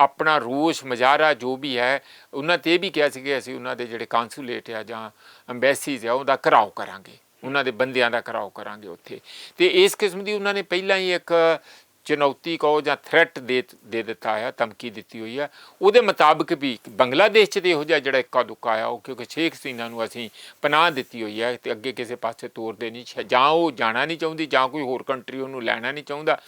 ਆਪਣਾ ਰੋਸ਼, ਮਜ਼ਾਰਾ ਜੋ ਵੀ ਹੈ, ਉਹਨਾਂ ਤੇ ਇਹ ਵੀ ਕਿਹਾ ਸੀ ਕਿ ਅਸੀਂ ਉਹਨਾਂ ਦੇ ਜਿਹੜੇ ਕਾਂਸੂਲੇਟ ਆ ਜਾਂ ਐਮਬੈਸੀਜ਼ ਆ, ਉਹਦਾ ਘਰਾਓ ਕਰਾਂਗੇ। ਉਹਨਾਂ ਦੇ ਬੰਦਿਆਂ ਦਾ ਘਰਾਓ ਕਰਾਂਗੇ ਉੱਥੇ। ਤੇ ਇਸ ਕਿਸਮ ਦੀ ਉਹਨਾਂ ਨੇ ਪਹਿਲਾਂ ਹੀ ਇੱਕ ਚੁਣੌਤੀ ਕਹੋ ਜਾਂ ਥ੍ਰੈਟ ਦੇ ਦੇ ਦਿੱਤਾ ਹੈ ਧਮਕੀ ਦਿੱਤੀ ਹੋਈ ਹੈ। ਉਹਦੇ ਮੁਤਾਬਕ ਵੀ ਬੰਗਲਾਦੇਸ਼ 'ਚ ਤੇ ਇਹੋ ਜਿਹਾ ਜਿਹੜਾ ਇੱਕਾ ਦੁੱਕਾ ਆ ਉਹ ਕਿਉਂਕਿ ਸ਼ੇਖ ਸੀਨਾ ਨੂੰ ਅਸੀਂ ਪਨਾਹ ਦਿੱਤੀ ਹੋਈ ਹੈ ਤੇ ਅੱਗੇ ਕਿਸੇ ਪਾਸੇ ਤੋਰਦੇ ਨਹੀਂ ਸ਼ਾ- ਜਾਂ ਉਹ ਜਾਣਾ ਨਹੀਂ ਚਾਹੁੰਦੀ, ਜਾਂ ਕੋਈ ਹੋਰ ਕੰਟਰੀ ਉਹਨੂੰ ਲੈਣਾ ਨਹੀਂ ਚਾਹੁੰਦਾ।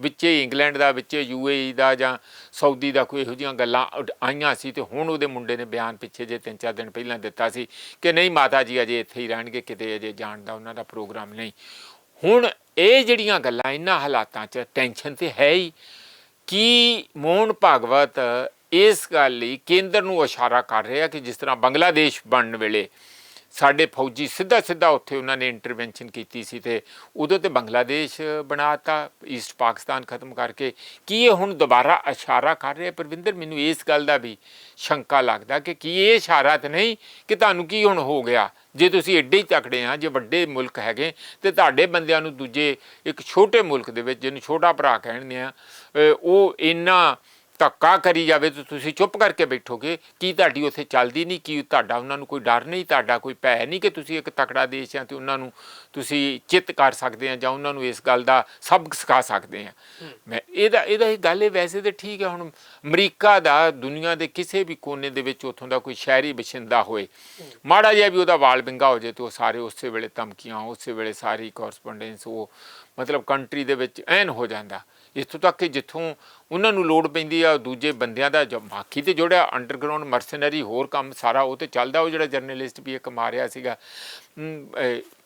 ਵਿੱਚੇ ਇੰਗਲੈਂਡ ਦਾ, ਵਿੱਚੇ ਯੂਏਈ ਦਾ ਜਾਂ ਸਾਊਦੀ ਦਾ ਕੋਈ ਇਹੋ ਜਿਹੀਆਂ ਗੱਲਾਂ ਉੱਡ- ਆਈਆਂ ਸੀ ਤੇ ਹੁਣ ਉਹਦੇ ਮੁੰਡੇ ਨੇ ਬਿਆਨ ਪਿੱਛੇ ਜੇ ਤਿੰਨ ਚਾਰ ਦਿਨ ਪਹਿਲਾਂ ਦਿੱਤਾ ਸੀ ਕਿ ਨਹੀਂ ਮਾਤਾ ਜੀ, ਅਜੇ ਇੱਥੇ ਹੀ ਰਹਿਣਗੇ, ਕਿਤੇ ਅਜੇ ਜਾਣ ਦਾ ਉਹਨਾਂ ਦਾ ਪ੍ਰੋਗਰਾਮ ਨਹੀਂ। ਹੁਣ ਇਹ ਜਿਹੜੀਆਂ ਗੱਲਾਂ ਇਹਨਾਂ ਹਾਲਾਤਾਂ 'ਚ ਟੈਨਸ਼ਨ ਤੇ ਹੈ ਹੀ, ਕੀ ਮੋਹਨ ਭਾਗਵਤ ਇਸ ਗੱਲ ਲਈ ਕੇਂਦਰ ਨੂੰ ਇਸ਼ਾਰਾ ਕਰ ਰਿਹਾ ਕਿ ਜਿਸ ਤਰ੍ਹਾਂ ਬੰਗਲਾਦੇਸ਼ ਬਣਨ ਵੇਲੇ ਸਾਡੇ ਫੌਜੀ ਸਿੱਧਾ ਸਿੱਧਾ ਉੱਥੇ ਉਹਨਾਂ ਨੇ ਇੰਟਰਵੈਂਸ਼ਨ ਕੀਤੀ ਸੀ ਤੇ ਉਦੋਂ ਤੇ ਬੰਗਲਾਦੇਸ਼ ਬਣਾਤਾ ਈਸਟ ਪਾਕਿਸਤਾਨ ਖਤਮ ਕਰਕੇ। ਕੀ ਇਹ ਹੁਣ ਦੁਬਾਰਾ ਇਸ਼ਾਰਾ ਕਰ ਰਿਹਾ? ਪ੍ਰਵਿੰਦਰ, ਮੈਨੂੰ ਇਸ ਗੱਲ ਦਾ ਵੀ ਸ਼ੰਕਾ ਲੱਗਦਾ ਕਿ ਕੀ ਇਹ ਇਸ਼ਾਰਾ ਤਾਂ ਨਹੀਂ ਕਿ ਤੁਹਾਨੂੰ ਕੀ ਹੁਣ ਹੋ ਗਿਆ? ਜੇ ਤੁਸੀਂ ਐਡੇ ਹੀ ਤਕੜੇ ਆ, ਜੇ ਵੱਡੇ ਮੁਲਕ ਹੈਗੇ, ਤੇ ਤੁਹਾਡੇ ਬੰਦਿਆਂ ਨੂੰ ਦੂਜੇ ਇੱਕ ਛੋਟੇ ਮੁਲਕ ਦੇ ਵਿੱਚ, ਜਿਹਨੂੰ ਛੋਟਾ ਭਰਾ ਕਹਿੰਦੇ ਆ ਉਹ ਇੰਨਾ ਧੱਕਾ ਕਰੀ ਜਾਵੇ ਤਾਂ ਤੁਸੀਂ ਚੁੱਪ ਕਰਕੇ ਬੈਠੋਗੇ। ਕੀ ਤੁਹਾਡੀ ਉੱਥੇ ਚੱਲਦੀ ਨਹੀਂ? ਕੀ ਤੁਹਾਡਾ, ਉਹਨਾਂ ਨੂੰ ਕੋਈ ਡਰ ਨਹੀਂ? ਤੁਹਾਡਾ ਕੋਈ ਭੈ ਨਹੀਂ ਕਿ ਤੁਸੀਂ ਇੱਕ ਤਕੜਾ ਦੇਸ਼ ਆ ਤੇ ਉਹਨਾਂ ਨੂੰ ਤੁਸੀਂ ਚਿੱਤ ਕਰ ਸਕਦੇ ਆ ਜਾਂ ਉਹਨਾਂ ਨੂੰ ਇਸ ਗੱਲ ਦਾ ਸਬਕ ਸਿਖਾ ਸਕਦੇ ਆ? ਮੈਂ, ਇਹਦਾ ਇਹਦਾ ਇਹ ਗੱਲ ਇਹ ਵੈਸੇ ਤਾਂ ਠੀਕ ਹੈ ਹੁਣ ਅਮਰੀਕਾ ਦਾ ਦੁਨੀਆ ਦੇ ਕਿਸੇ ਵੀ ਕੋਨੇ ਦੇ ਵਿੱਚ ਉੱਥੋਂ ਦਾ ਕੋਈ ਸ਼ਹਿਰੀ ਬਸ਼ਿੰਦਾ ਹੋਏ, ਮਾੜਾ ਜਿਹਾ ਵੀ ਉਹਦਾ ਵਾਲ ਬਿੰਗਾ ਹੋ ਜਾਏ ਤੇ ਉਹ ਸਾਰੇ ਉਸੇ ਵੇਲੇ ਧਮਕੀਆਂ, ਉਸੇ ਵੇਲੇ ਸਾਰੀ ਕੋਰਸਪੋਂਡੈਂਸ ਉਹ ਮਤਲਬ ਕੰਟਰੀ ਦੇ ਵਿੱਚ ਐਨ ਹੋ ਜਾਂਦਾ। ਇੱਥੋਂ ਤੱਕ ਕਿ ਜਿੱਥੋਂ ਉਹਨਾਂ ਨੂੰ ਲੋੜ ਪੈਂਦੀ ਆ, ਦੂਜੇ ਬੰਦਿਆਂ ਦਾ ਜੋ ਬਾਕੀ ਤੇ ਜਿਹੜਾ ਅੰਡਰਗਰਾਉਂਡ ਮਰਸਨਰੀ ਹੋਰ ਕੰਮ ਸਾਰਾ ਉਹ ਤੇ ਚੱਲਦਾ, ਉਹ ਜਿਹੜਾ ਜਰਨਲਿਸਟ ਵੀ ਇੱਕ ਮਾਰਿਆ ਸੀਗਾ।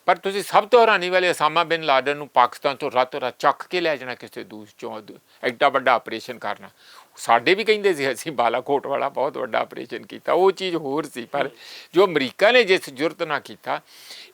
ਪਰ ਤੁਸੀਂ ਸਭ ਤੋਂ ਹੈਰਾਨੀ ਵਾਲੇ ਅਸਾਮਾ ਬਿਨ ਲਾਡਨ ਨੂੰ ਪਾਕਿਸਤਾਨ ਤੋਂ ਰਾਤੋਂ ਰਾਤ ਚੱਕ ਕੇ ਲੈ ਜਾਣਾ ਕਿਸੇ ਦੂਸ ਚੋਂ ਐਡਾ ਵੱਡਾ ਆਪਰੇਸ਼ਨ ਕਰਨਾ। ਸਾਡੇ ਵੀ ਕਹਿੰਦੇ ਸੀ, ਅਸੀਂ ਬਾਲਾਕੋਟ ਵਾਲਾ ਬਹੁਤ ਵੱਡਾ ਆਪਰੇਸ਼ਨ ਕੀਤਾ, ਉਹ ਚੀਜ਼ ਹੋਰ ਸੀ, ਪਰ ਜੋ ਅਮਰੀਕਾ ਨੇ ਜਿਸ ਜੁਰਤ ਨਾਲ ਕੀਤਾ,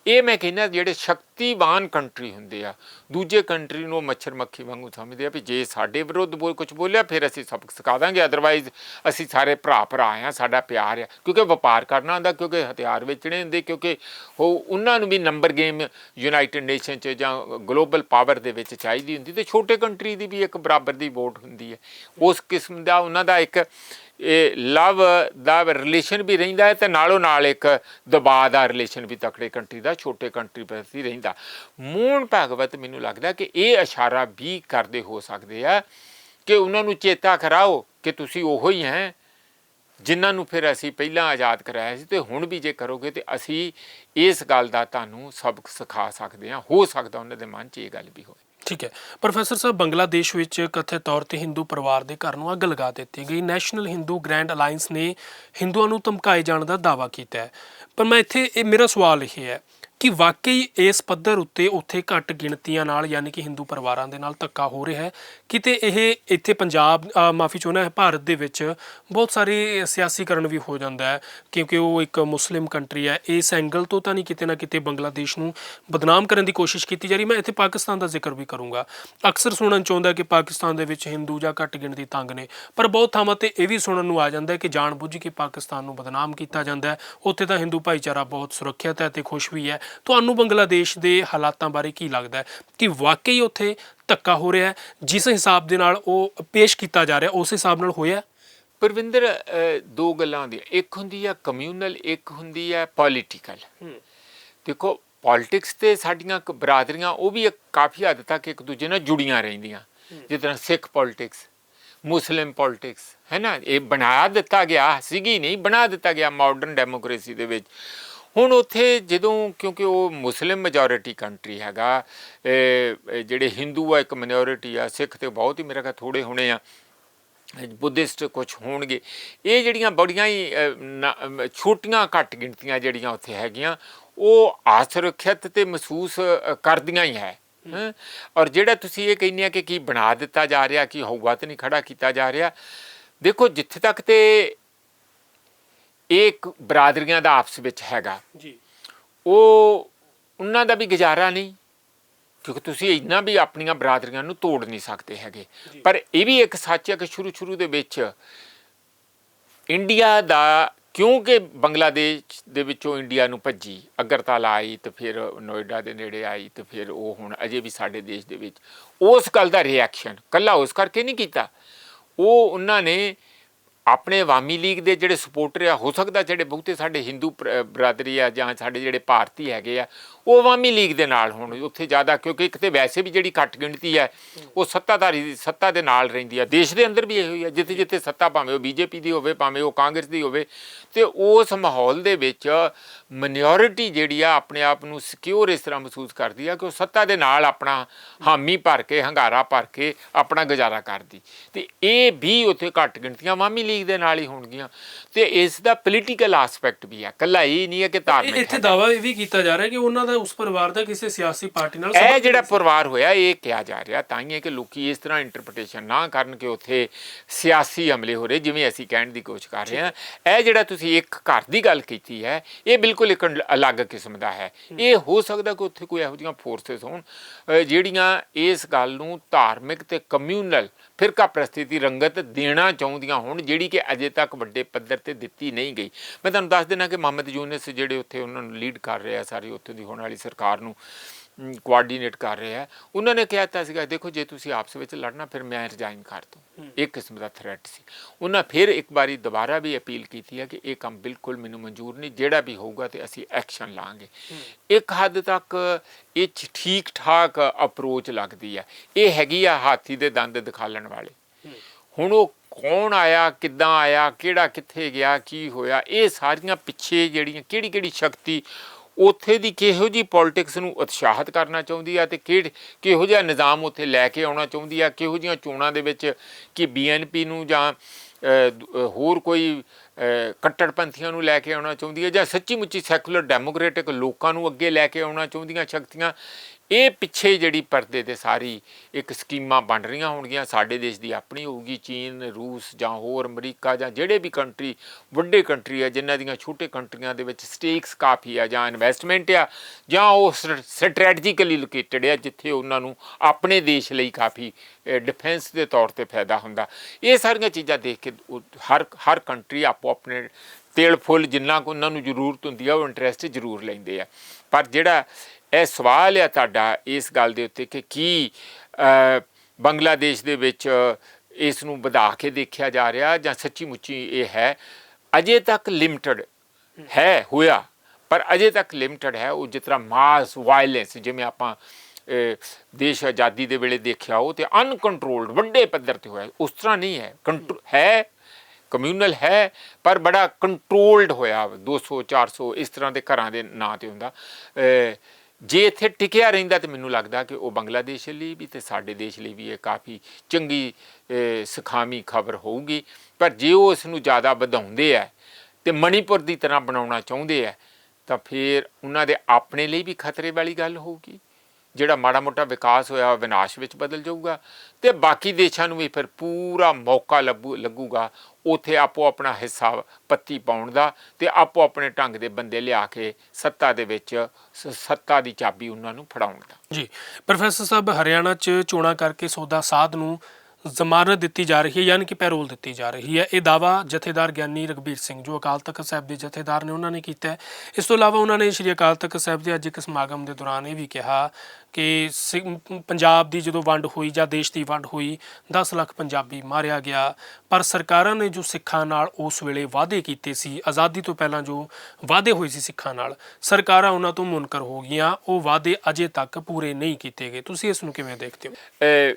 ਇਹ ਮੈਂ ਕਹਿੰਦਾ ਜਿਹੜੇ ਸ਼ਕਤੀਵਾਨ ਕੰਟਰੀ ਹੁੰਦੇ ਆ, ਦੂਜੇ ਕੰਟਰੀ ਨੂੰ ਮੱਛਰ ਮੱਖੀ ਵਾਂਗੂ ਸਮਝਦੇ ਆ ਵੀ ਜੇ ਸਾਡੇ ਵਿਰੁੱਧ ਬੋਲ ਕੁਝ ਬੋਲਿਆ, ਫਿਰ ਅਸੀਂ ਸਬਕ ਸਿਖਾ ਦਾਂਗੇ। ਅਦਰਵਾਈਜ਼ ਅਸੀਂ ਸਾਰੇ ਭਰਾ ਭਰਾ ਆ, ਸਾਡਾ ਪਿਆਰ ਆ। ਕਿਉਂਕਿ ਵਪਾਰ ਕਰਨਾ ਹੁੰਦਾ, ਕਿਉਂਕਿ ਹਥਿਆਰ ਵੇਚਣੇ ਹੁੰਦੇ, ਕਿਉਂਕਿ ਉਹ ਉਹਨਾਂ ਨੂੰ ਵੀ ਨੰਬਰ ਗੇਮ ਯੂਨਾਈਟਿਡ ਨੇਸ਼ਨ ਚ ਜਾਂ ਗਲੋਬਲ ਪਾਵਰ ਦੇ ਵਿੱਚ ਚਾਹੀਦੀ ਹੁੰਦੀ ਤੇ ਛੋਟੇ ਕੰਟਰੀ ਦੀ ਵੀ ਇੱਕ ਬਰਾਬਰ ਦੀ ਵੋਟ ਹੁੰਦੀ ਹੈ। ਉਸ ਕਿਸਮ ਦਾ ਉਹਨਾਂ ਦਾ ਇੱਕ ਇਹ ਲਵ ਦਾ ਰਿਲੇਸ਼ਨ ਵੀ ਰਹਿੰਦਾ ਹੈ ਤੇ ਨਾਲੋਂ ਨਾਲ ਇੱਕ ਦਬਾਅ ਦਾ ਰਿਲੇਸ਼ਨ ਵੀ ਤਕੜੇ ਕੰਟਰੀ ਦਾ, ਛੋਟੇ ਕੰਟਰੀ ਪ੍ਰਤੀ ਰਹਿੰਦਾ। ਮੋਹਨ ਭਗਵਤ ਮੈਨੂੰ ਲੱਗਦਾ ਕਿ ਇਹ ਇਸ਼ਾਰਾ ਵੀ ਕਰਦੇ ਹੋ ਸਕਦੇ ਆ। ਕਿ ਉਹਨਾਂ ਨੂੰ ਚੇਤਾ ਕਰਾਓ ਕਿ ਤੁਸੀਂ ਉਹੋ ਹੀ ਹੈ, ਜਿਨ੍ਹਾਂ ਨੂੰ ਫਿਰ ਅਸੀਂ ਪਹਿਲਾਂ ਆਜ਼ਾਦ ਕਰਾਇਆ ਸੀ ਤੇ ਹੁਣ ਵੀ ਜੇ ਕਰੋਗੇ ਤੇ ਅਸੀਂ ਇਸ ਗੱਲ ਦਾ ਤੁਹਾਨੂੰ ਸਬਕ ਸਿਖਾ ਸਕਦੇ ਹਾਂ, ਹੋ ਸਕਦਾ ਉਹਨਾਂ ਦੇ ਮਨ 'ਚ ਇਹ ਗੱਲ ਵੀ ਹੋਵੇ। ਠੀਕ ਹੈ। ਪ੍ਰੋਫੈਸਰ ਸਾਹਿਬ, ਬੰਗਲਾਦੇਸ਼ ਵਿੱਚ ਕਥਿਤ ਤੌਰ ਤੇ ਹਿੰਦੂ ਪਰਿਵਾਰ ਦੇ ਘਰ ਨੂੰ ਅੱਗ ਲਗਾ ਦਿੱਤੀ ਗਈ। ਨੈਸ਼ਨਲ ਹਿੰਦੂ ਗ੍ਰੈਂਡ ਅਲਾਈਅੰਸ ਨੇ ਹਿੰਦੂਆਂ ਨੂੰ ਧਮਕਾਏ ਜਾਣ ਦਾ ਦਾਅਵਾ ਕੀਤਾ ਹੈ। ਪਰ ਮੈਂ ਇੱਥੇ, ਇਹ ਮੇਰਾ ਸਵਾਲ ਇਹ ਹੈ ਕਿ ਵਾਕਈ ਇਸ ਪੱਧਰ ਉੱਤੇ ਉੱਥੇ ਘੱਟ ਗਿਣਤੀਆਂ ਨਾਲ ਯਾਨੀ ਕਿ ਹਿੰਦੂ ਪਰਿਵਾਰਾਂ ਦੇ ਨਾਲ ਧੱਕਾ ਹੋ ਰਿਹਾ ਹੈ। ਕਿਤੇ ਇਹ ਇੱਥੇ ਪੰਜਾਬ ਮਾਫੀ ਚਾਹੁੰਦਾ ਹੈ, ਭਾਰਤ ਦੇ ਵਿੱਚ ਬਹੁਤ ਸਾਰੇ ਸਿਆਸੀਕਰਨ ਵੀ ਹੋ ਜਾਂਦਾ ਹੈ ਕਿਉਂਕਿ ਉਹ ਇੱਕ ਮੁਸਲਿਮ ਕੰਟਰੀ ਹੈ। ਇਸ ਐਂਗਲ ਤੋਂ ਤਾਂ ਨਹੀਂ ਕਿਤੇ ਨਾ ਕਿਤੇ ਬੰਗਲਾਦੇਸ਼ ਨੂੰ ਬਦਨਾਮ ਕਰਨ ਦੀ ਕੋਸ਼ਿਸ਼ ਕੀਤੀ ਜਾ ਰਹੀ। ਮੈਂ ਇੱਥੇ ਪਾਕਿਸਤਾਨ ਦਾ ਜ਼ਿਕਰ ਵੀ ਕਰੂੰਗਾ। ਅਕਸਰ ਸੁਣਨ ਚ ਆਉਂਦਾ ਕਿ ਪਾਕਿਸਤਾਨ ਦੇ ਵਿੱਚ ਹਿੰਦੂ ਜਾਂ ਘੱਟ ਗਿਣਤੀ ਤੰਗ ਨੇ, ਪਰ ਬਹੁਤ ਥਾਵਾਂ ਤੇ ਇਹ ਵੀ ਸੁਣਨ ਨੂੰ ਆ ਜਾਂਦਾ ਹੈ ਕਿ ਜਾਣਬੁੱਝ ਕੇ ਪਾਕਿਸਤਾਨ ਨੂੰ ਬਦਨਾਮ ਕੀਤਾ ਜਾਂਦਾ ਹੈ। ਉੱਥੇ ਤਾਂ ਹਿੰਦੂ ਭਾਈਚਾਰਾ ਬਹੁਤ ਸੁਰੱਖਿਅਤ ਹੈ ਤੇ ਖੁਸ਼ ਵੀ ਹੈ। ਤੁਹਾਨੂੰ ਬੰਗਲਾਦੇਸ਼ ਦੇ ਹਾਲਾਤਾਂ ਬਾਰੇ ਕੀ ਲੱਗਦਾ ਹੈ? ਕਿ ਵਾਕਈ ਉੱਥੇ ਧੱਕਾ ਹੋ ਰਿਹਾ ਹੈ? ਜਿਸ ਹਿਸਾਬ ਦੇ ਨਾਲ ਉਹ ਪੇਸ਼ ਕੀਤਾ ਜਾ ਰਿਹਾ ਉਸ ਹਿਸਾਬ ਨਾਲ ਹੋਇਆ? ਪਰਵਿੰਦਰ ਦੋ ਗੱਲਾਂ ਹੁੰਦੀਆਂ। ਇੱਕ ਹੁੰਦੀ ਹੈ ਕਮਿਊਨਲ ਇੱਕ ਹੁੰਦੀ ਹੈ। ਪੋਲੀਟੀਕਲ ਦੇਖੋ ਪੋਲਿਟਿਕਸ ਤੇ ਸਾਡੀਆਂ ਬਰਾਦਰੀਆਂ ਉਹ ਵੀ ਕਾਫੀ ਹੱਦ ਤੱਕ ਇੱਕ ਦੂਜੇ ਨਾਲ ਜੁੜੀਆਂ ਰਹਿੰਦੀਆਂ। ਜਿਸ ਤਰ੍ਹਾਂ ਸਿੱਖ ਪੋਲਿਟਿਕਸ ਮੁਸਲਿਮ ਪੋਲਿਟਿਕਸ ਹੈ ਨਾ? ਇਹ ਬਣਾ ਦਿੱਤਾ ਗਿਆ ਸੀਗੀ ਨਹੀਂ ਬਣਾ ਦਿੱਤਾ ਗਿਆ ਮਾਡਰਨ ਡੈਮੋਕ੍ਰੇਸੀ ਦੇ ਵਿੱਚ। ਹੁਣ ਉੱਥੇ ਜਦੋਂ ਕਿਉਂਕਿ ਉਹ ਮੁਸਲਿਮ ਮੈਜੋਰਿਟੀ ਕੰਟਰੀ ਹੈਗਾ ਜਿਹੜੇ ਹਿੰਦੂ ਆ ਇੱਕ ਮਿਨੋਰਿਟੀ ਆ ਸਿੱਖ ਤੇ ਬਹੁਤ ਹੀ ਮੇਰੇ ਖਿਆਲ ਥੋੜੇ ਹੋਣੇ ਆ ਬੁੱਧਿਸਟ ਕੁਝ ਹੋਣਗੇ। ਇਹ ਜਿਹੜੀਆਂ ਬੜੀਆਂ ਹੀ ਛੋਟੀਆਂ ਘੱਟ ਗਿਣਤੀਆਂ ਜਿਹੜੀਆਂ ਉੱਥੇ ਹੈਗੀਆਂ ਉਹ ਅਸੁਰੱਖਿਅਤ ਤੇ ਮਹਿਸੂਸ ਕਰਦੀਆਂ ਹੀ ਹੈ। ਹੈਂ। ਔਰ ਜਿਹੜਾ ਤੁਸੀਂ ਇਹ ਕਹਿੰਦੇ ਆ ਕਿ ਕੀ ਬਣਾ ਦਿੱਤਾ ਜਾ ਰਿਹਾ ਕੀ ਹੋਊਗਾ ਤੇ ਨਹੀਂ ਖੜਾ ਕੀਤਾ ਜਾ ਰਿਹਾ ਦੇਖੋ ਜਿੱਥੇ ਤੱਕ ਤੇ ਇੱਕ ਬਰਾਦਰੀਆਂ ਦਾ ਆਪਸ ਵਿੱਚ ਹੈਗਾ। ਜੀ। ਉਹ ਉਹਨਾਂ ਦਾ ਵੀ ਗੁਜ਼ਾਰਾ ਨਹੀਂ ਕਿਉਂਕਿ ਤੁਸੀਂ ਇੰਨਾ ਵੀ ਆਪਣੀਆਂ ਬਰਾਦਰੀਆਂ ਨੂੰ ਤੋੜ ਨਹੀਂ ਸਕਦੇ ਹੈਗੇ। ਪਰ ਇਹ ਵੀ ਇੱਕ ਸੱਚ ਹੈ ਕਿ ਸ਼ੁਰੂ ਸ਼ੁਰੂ ਦੇ ਵਿੱਚ ਇੰਡੀਆ ਦਾ ਕਿਉਂਕਿ ਬੰਗਲਾਦੇਸ਼ ਦੇ ਵਿੱਚੋਂ ਇੰਡੀਆ ਨੂੰ ਭੱਜੀ ਅਗਰਤਲਾ ਆਈ ਤੇ ਫਿਰ ਨੋਇਡਾ ਦੇ ਨੇੜੇ ਆਈ ਤੇ ਫਿਰ ਉਹ ਹੁਣ ਅਜੇ ਵੀ ਸਾਡੇ ਦੇਸ਼ ਦੇ ਵਿੱਚ ਉਸ ਗੱਲ ਦਾ ਰਿਐਕਸ਼ਨ ਕੱਲਾ ਉਸ ਕਰਕੇ ਨਹੀਂ ਕੀਤਾ। ਉਹ ਉਹਨਾਂ ਨੇ ਆਪਣੇ ਆਵਾਮੀ ਲੀਗ ਦੇ ਜਿਹੜੇ ਸਪੋਰਟਰ ਆ, ਹੋ ਸਕਦਾ ਜਿਹੜੇ ਬਹੁਤੇ ਸਾਡੇ ਹਿੰਦੂ ਪ੍ਰ- ਬਰਾਦਰੀ ਆ ਜਾਂ ਸਾਡੇ ਜਿਹੜੇ ਭਾਰਤੀ ਹੈਗੇ ਆ ਉਹ ਆਵਾਮੀ ਲੀਗ ਦੇ ਨਾਲ ਹੋਣ ਉੱਥੇ ਜ਼ਿਆਦਾ ਕਿਉਂਕਿ ਇੱਕ ਤੇ ਵੈਸੇ ਵੀ ਜਿਹੜੀ ਘੱਟ ਗਿਣਤੀ ਹੈ ਉਹ ਸੱਤਾਧਾਰੀ ਦੀ ਸੱਤਾ ਦੇ ਨਾਲ ਰਹਿੰਦੀ ਆ ਦੇਸ਼ ਦੇ ਅੰਦਰ ਵੀ ਇਹੋ ਹੀ ਆ ਜਿੱਥੇ ਜਿੱਥੇ ਸੱਤਾ ਭਾਵੇਂ ਉਹ ਬੀਜੇਪੀ ਦੀ ਹੋਵੇ ਭਾਵੇਂ ਉਹ ਕਾਂਗਰਸ ਦੀ ਹੋਵੇ ਤੇ ਉਸ ਮਾਹੌਲ ਦੇ ਵਿੱਚ ਮਿਨੋਰਿਟੀ ਜਿਹੜੀ ਆ ਆਪਣੇ ਆਪ ਨੂੰ ਸਿਕਿਉਰ ਇਸ ਤਰ੍ਹਾਂ ਮਹਿਸੂਸ ਕਰਦੀ ਆ ਕਿ ਉਹ ਸੱਤਾ ਦੇ ਨਾਲ ਆਪਣਾ ਹਾਮੀ ਭਰ ਕੇ ਹੰਗਾਰਾ ਭਰ ਕੇ ਆਪਣਾ ਗੁਜ਼ਾਰਾ ਕਰਦੀ। ਤੇ ਇਹ ਵੀ ਉੱਥੇ ਘੱਟ ਗਿਣਤੀਆਂ ਆਵਾਮੀ ਲੀਗ ਦੇ ਨਾਲ ਹੀ ਹੋਣਗੀਆਂ। ਤੇ ਇਸ ਦਾ ਪੋਲੀਟੀਕਲ ਐਸਪੈਕਟ ਵੀ ਆ। ਕੱਲਾ ਇਹ ਨਹੀਂ ਹੈ ਕਿ ਇਹ- ਧਾਰਮਿਕ ਇੱਥੇ ਹੈ। ਦਾਵਾ ਇਹ ਵੀ ਕੀਤਾ ਜਾ ਰਿਹਾ ਕਿ ਉਹਨਾਂ ਦਾ ਉਸ ਪਰਿਵਾਰ ਦਾ ਕਿਸੇ ਸਿਆਸੀ ਪਾਰਟੀ ਨਾਲ ਇਹ ਜਿਹੜਾ। ਪਰਿਵਾਰ ਹੋਇਆ ਇਹ ਕਿਹਾ ਜਾ ਰਿਹਾ ਤਾਂ ਹੀ ਹੈ ਕਿ ਲੋਕੀ ਇਸ ਤਰ੍ਹਾਂ ਇੰਟਰਪ੍ਰੀਟੇਸ਼ਨ ਨਾ ਕਰਨ ਕਿ ਉੱਥੇ ਸਿਆਸੀ ਹਮਲੇ ਹੋ ਰਹੇ ਜਿਵੇਂ ਅਸੀਂ ਕਹਿਣ ਦੀ ਕੋਸ਼ਿਸ਼ ਕਰ ਰਹੇ ਹਾਂ। ਇਹ ਜਿਹੜਾ ਤੁਸੀਂ ਇੱਕ ਘਰ ਦੀ ਗੱਲ ਕੀਤੀ ਹੈ ਇਹ ਬਿਲਕੁਲ ਇੱਕ ਅਲੱਗ ਕਿਸਮ ਦਾ ਹੈ। ਇਹ ਹੋ ਸਕਦਾ ਕਿ ਉੱਥੇ ਕੋਈ ਇਹੋ ਜਿਹੀਆਂ ਫੋਰਸਸ ਹੋਣ ਜਿਹੜੀਆਂ ਇਸ ਗੱਲ ਨੂੰ ਧਾਰਮਿਕ ਤੇ ਕਮਿਊਨਲ ਫਿਰਕਾ ਪ੍ਰਸਥਿਤੀ ਰੰਗਤ ਦੇਣਾ ਚਾਹੁੰਦੀਆਂ ਹੋਣ, ਜਿਹੜੀ ਕਿ ਅਜੇ ਤੱਕ ਵੱਡੇ ਪੱਧਰ ਤੇ ਦਿੱਤੀ ਨਹੀਂ ਗਈ। ਮੈਂ ਤੁਹਾਨੂੰ ਦੱਸ ਦੇਣਾ ਕਿ ਮੁਹੰਮਦ ਯੂਨਸ ਜਿਹੜੇ ਉੱਥੇ ਉਹਨਾਂ ਨੂੰ ਲੀਡ ਕਰ ਰਹੇ ਆ ਸਾਰੀ ਉੱਥੇ ਦੀ ਹੋਣ ਵਾਲੀ ਸਰਕਾਰ ਨੂੰ। ਕੋਆਰਡੀਨੇਟ ਕਰ ਰਹੇ ਆ ਉਹਨਾਂ ਨੇ ਕਿਹਾ ਤਾਂ ਸੀਗਾ ਦੇਖੋ ਜੇ ਤੁਸੀਂ ਆਪਸ ਵਿੱਚ ਲੜਨਾ ਫਿਰ ਮੈਂ ਰਿਜ਼ਾਈਨ ਕਰ ਦੂੰ। ਇੱਕ ਕਿਸਮ ਦਾ ਥ੍ਰੈਟ ਸੀ। ਉਹਨਾਂ ਫਿਰ ਇੱਕ ਵਾਰੀ ਦੁਬਾਰਾ ਵੀ ਅਪੀਲ ਕੀਤੀ ਹੈ ਕਿ ਇਹ ਕੰਮ ਬਿਲਕੁਲ ਮੈਨੂੰ ਮਨਜ਼ੂਰ ਨਹੀਂ ਜਿਹੜਾ ਵੀ ਹੋਊਗਾ ਤੇ ਅਸੀਂ ਐਕਸ਼ਨ ਲਾਂਗੇ। ਇੱਕ ਹੱਦ ਤੱਕ ਇਹ ਠੀਕ ਠਾਕ ਅਪਰੋਚ ਲੱਗਦੀ ਹੈ। ਇਹ ਹੈਗੀ ਆ ਹਾਥੀ ਦੇ ਦੰਦ ਦਿਖਾਲਣ ਵਾਲੇ। ਹੁਣ ਉਹ ਕੌਣ ਆਇਆ ਕਿੱਦਾਂ ਆਇਆ ਕਿਹੜਾ ਕਿੱਥੇ ਗਿਆ ਕੀ ਹੋਇਆ ਇਹ ਸਾਰੀਆਂ ਪਿੱਛੇ ਜਿਹੜੀਆਂ ਕਿਹੜੀ ਕਿਹੜੀ ਸ਼ਕਤੀ ਉੱਥੇ ਦੀ ਕਿਹੋ ਜੀ ਪੋਲਿਟਿਕਸ ਨੂੰ ਉਤਸ਼ਾਹਿਤ ਕਰਨਾ ਚਾਹੁੰਦੀ ਆ ਤੇ ਕਿਹੜ ਕਿਹੋ ਜਿਹਾ ਨਿਜ਼ਾਮ ਉੱਥੇ ਲੈ ਕੇ ਆਉਣਾ ਚਾਹੁੰਦੀ ਆ? ਕਿਹੋ ਜੀਆਂ ਚੋਣਾਂ ਦੇ ਵਿੱਚ ਕਿ ਬੀਐਨਪੀ ਨੂੰ ਜਾਂ ਹੋਰ ਕੋਈ ਅ, ਕੱਟੜਪੰਥੀਆਂ ਨੂੰ ਲੈ ਕੇ ਆਉਣਾ ਚਾਹੁੰਦੀ ਹੈ ਜਾਂ ਸੱਚੀ ਮੁੱਚੀ ਸੈਕੂਲਰ ਡੈਮੋਕ੍ਰੈਟਿਕ ਲੋਕਾਂ ਨੂੰ ਅੱਗੇ ਲੈ ਕੇ ਆਉਣਾ ਚਾਹੁੰਦੀਆਂ ਸ਼ਕਤੀਆਂ? ਇਹ ਪਿੱਛੇ ਜਿਹੜੀ ਪਰਦੇ ਤੇ ਸਾਰੀ ਇੱਕ ਸਕੀਮਾਂ ਬਣ ਰਹੀਆਂ ਹੋਣਗੀਆਂ, ਸਾਡੇ ਦੇਸ਼ ਦੀ ਆਪਣੀ ਹੋਊਗੀ, ਚੀਨ, ਰੂਸ ਜਾਂ ਹੋਰ ਅਮਰੀਕਾ ਜਾਂ ਜਿਹੜੇ ਵੀ ਕੰਟਰੀ ਵੱਡੇ ਕੰਟਰੀ ਆ, ਜਿਨ੍ਹਾਂ ਦੀਆਂ ਛੋਟੇ ਕੰਟਰੀਆਂ ਦੇ ਵਿੱਚ ਸਟੇਕਸ ਕਾਫੀ ਆ ਜਾਂ ਇਨਵੈਸਟਮੈਂਟ ਆ ਜਾਂ ਉਹ ਸਟ੍ਰੈਟਜੀਕਲੀ ਲੋਕੇਟਡ ਆ, ਜਿੱਥੇ ਉਹਨਾਂ ਨੂੰ ਆਪਣੇ ਦੇਸ਼ ਲਈ ਕਾਫੀ ਡਿਫੈਂਸ ਦੇ ਤੌਰ ਤੇ ਫਾਇਦਾ ਹੁੰਦਾ। ਇਹ ਸਾਰੀਆਂ ਚੀਜ਼ਾਂ ਦੇਖ ਕੇ ਹਰ ਹਰ ਕੰਟਰੀ ਆਪੋ ਆਪਣੇ ਤੇਲ ਫੁੱਲ ਜਿੰਨਾ ਕੁ ਉਹਨਾਂ ਨੂੰ ਜ਼ਰੂਰਤ ਹੁੰਦੀ ਆ, ਉਹ ਇੰਟਰਸਟ ਜ਼ਰੂਰ ਲੈਂਦੇ ਆ। ਪਰ ਜਿਹੜਾ ਇਹ ਸਵਾਲ ਹੈ ਤੁਹਾਡਾ ਇਸ ਗੱਲ ਦੇ ਉੱਤੇ ਕਿ ਕੀ ਬੰਗਲਾਦੇਸ਼ ਦੇ ਵਿੱਚ ਇਸ ਨੂੰ ਵਧਾ ਕੇ ਦੇਖਿਆ ਜਾ ਰਿਹਾ ਜਾਂ ਸੱਚੀ ਮੁੱਚੀ ਇਹ ਹੈ? ਅਜੇ ਤੱਕ ਲਿਮਟਿਡ ਹੈ, ਹੋਇਆ, ਪਰ ਅਜੇ ਤੱਕ ਲਿਮਟਿਡ ਹੈ, ਉਹ ਜਿਸ ਤਰ੍ਹਾਂ ਮਾਸ ਵਾਇਲੈਂਸ ਜਿਵੇਂ ਆਪਾਂ ਦੇਸ਼ ਆਜ਼ਾਦੀ ਦੇ ਵੇਲੇ ਦੇਖਿਆ ਉਹ ਤੇ ਅਨਕੰਟਰੋਲਡ ਵੱਡੇ ਪੱਧਰ ਤੇ ਹੋਇਆ, ਉਸ ਤਰ੍ਹਾਂ ਨਹੀਂ ਹੈ ਕੰਟਰੋ ਹੈ ਕਮਿਊਨਲ ਹੈ, ਪਰ ਬੜਾ ਕੰਟਰੋਲਡ ਹੋਇਆ 200 400 ਇਸ ਤਰ੍ਹਾਂ ਦੇ ਘਰਾਂ ਦੇ ਨਾਂ ਤੇ ਹੁੰਦਾ ਜੇ ਇੱਥੇ ਟਿਕਿਆ ਰਹਿੰਦਾ ਤੇ ਮੈਨੂੰ ਲੱਗਦਾ ਕਿ ਉਹ ਬੰਗਲਾਦੇਸ਼ ਲਈ ਵੀ ਤੇ ਸਾਡੇ ਦੇਸ਼ ਲਈ ਵੀ ਇਹ ਕਾਫੀ ਚੰਗੀ ਅ, ਖਬਰ ਹੋਊਗੀ। ਪਰ ਜੇ ਉਹ ਇਸ ਨੂੰ ਜ਼ਿਆਦਾ ਵਧਾਉਂਦੇ ਆ ਤੇ ਮਣੀਪੁਰ ਦੀ ਤਰ੍ਹਾਂ ਬਣਾਉਣਾ ਚਾਹੁੰਦੇ ਆ ਤਾਂ ਫਿਰ ਉਹਨਾਂ ਦੇ ਆਪਣੇ ਲਈ ਵੀ ਖਤਰੇ ਵਾਲੀ ਗੱਲ ਹੋਊਗੀ। ਜਿਹੜਾ ਮਾੜਾ ਮੋਟਾ ਵਿਕਾਸ ਹੋਇਆ ਵਿਨਾਸ਼ ਵਿੱਚ ਬਦਲ ਜਾਊਗਾ ਤੇ ਬਾਕੀ ਦੇਸ਼ਾਂ ਨੂੰ ਵੀ ਫਿਰ ਪੂਰਾ ਮੌਕਾ ਲੱਭੂ, ਲੱਗੂਗਾ ਉਥੇ ਆਪੋ ਆਪਣਾ ਹਿੱਸਾ ਪੱਤੀ ਪਾਉਣ ਦਾ ਤੇ ਆਪੋ ਆਪਣੇ ਢੰਗ ਦੇ ਬੰਦੇ ਲਿਆ ਕੇ ਸੱਤਾ ਦੇ ਵਿੱਚ ਸ- ਸੱਤਾ ਦੀ ਚਾਬੀ ਉਹਨਾਂ ਨੂੰ ਫੜਾਉਣ ਦਾ। ਜੀ, ਪ੍ਰੋਫੈਸਰ ਸਾਹਿਬ, ਹਰਿਆਣਾ 'ਚ ਚੋਣਾਂ ਕਰਕੇ ਸੌਦਾ ਸਾਧ ਨੂੰ ਜ਼ਮਾਨਤ ਦਿੱਤੀ ਜਾ ਰਹੀ ਹੈ, ਯਾਨੀ ਕਿ ਪੈਰੋਲ ਦਿੱਤੀ ਜਾ ਰਹੀ ਹੈ। ਇਹ ਦਾਵਾ ਜਥੇਦਾਰ ਗਿਆਨੀ ਰਗਬੀਰ ਸਿੰਘ ਜੋ ਅਕਾਲ ਤਖਤ ਸਾਹਿਬ ਦੇ ਜਥੇਦਾਰ ਨੇ, ਉਹਨਾਂ ਨੇ ਕੀਤਾ ਹੈ। ਇਸ ਤੋਂ ਇਲਾਵਾ ਉਹਨਾਂ ਨੇ ਸ਼੍ਰੀ ਅਕਾਲ ਤਖਤ ਸਾਹਿਬ ਦੇ ਅੱਜ ਇੱਕ ਸਮਾਗਮ ਦੇ ਦੌਰਾਨ ਇਹ ਵੀ ਕਿਹਾ ਕਿ ਸਿ- ਪੰਜਾਬ ਦੀ ਜਦੋਂ ਵੰਡ ਹੋਈ ਜਾਂ ਦੇਸ਼ ਦੀ ਵੰਡ ਹੋਈ 10 ਲੱਖ ਪੰਜਾਬੀ ਮਾਰਿਆ ਗਿਆ। ਪਰ ਸਰਕਾਰਾਂ ਨੇ ਜੋ ਸਿੱਖਾਂ ਨਾਲ ਉਸ ਵੇਲੇ ਵਾਅਦੇ ਕੀਤੇ ਸੀ, ਆਜ਼ਾਦੀ ਤੋਂ ਪਹਿਲਾਂ ਜੋ ਵਾਅਦੇ ਹੋਏ ਸੀ ਸਿੱਖਾਂ ਨਾਲ, ਸਰਕਾਰਾਂ ਉਹਨਾਂ ਤੋਂ ਮੁਨਕਰ ਹੋ ਗਈਆਂ। ਉਹ ਵਾਅਦੇ ਅਜੇ ਤੱਕ ਪੂਰੇ ਨਹੀਂ ਕੀਤੇ ਗਏ। ਤੁਸੀਂ ਇਸ ਨੂੰ ਕਿਵੇਂ ਦੇਖਦੇ ਹੋ?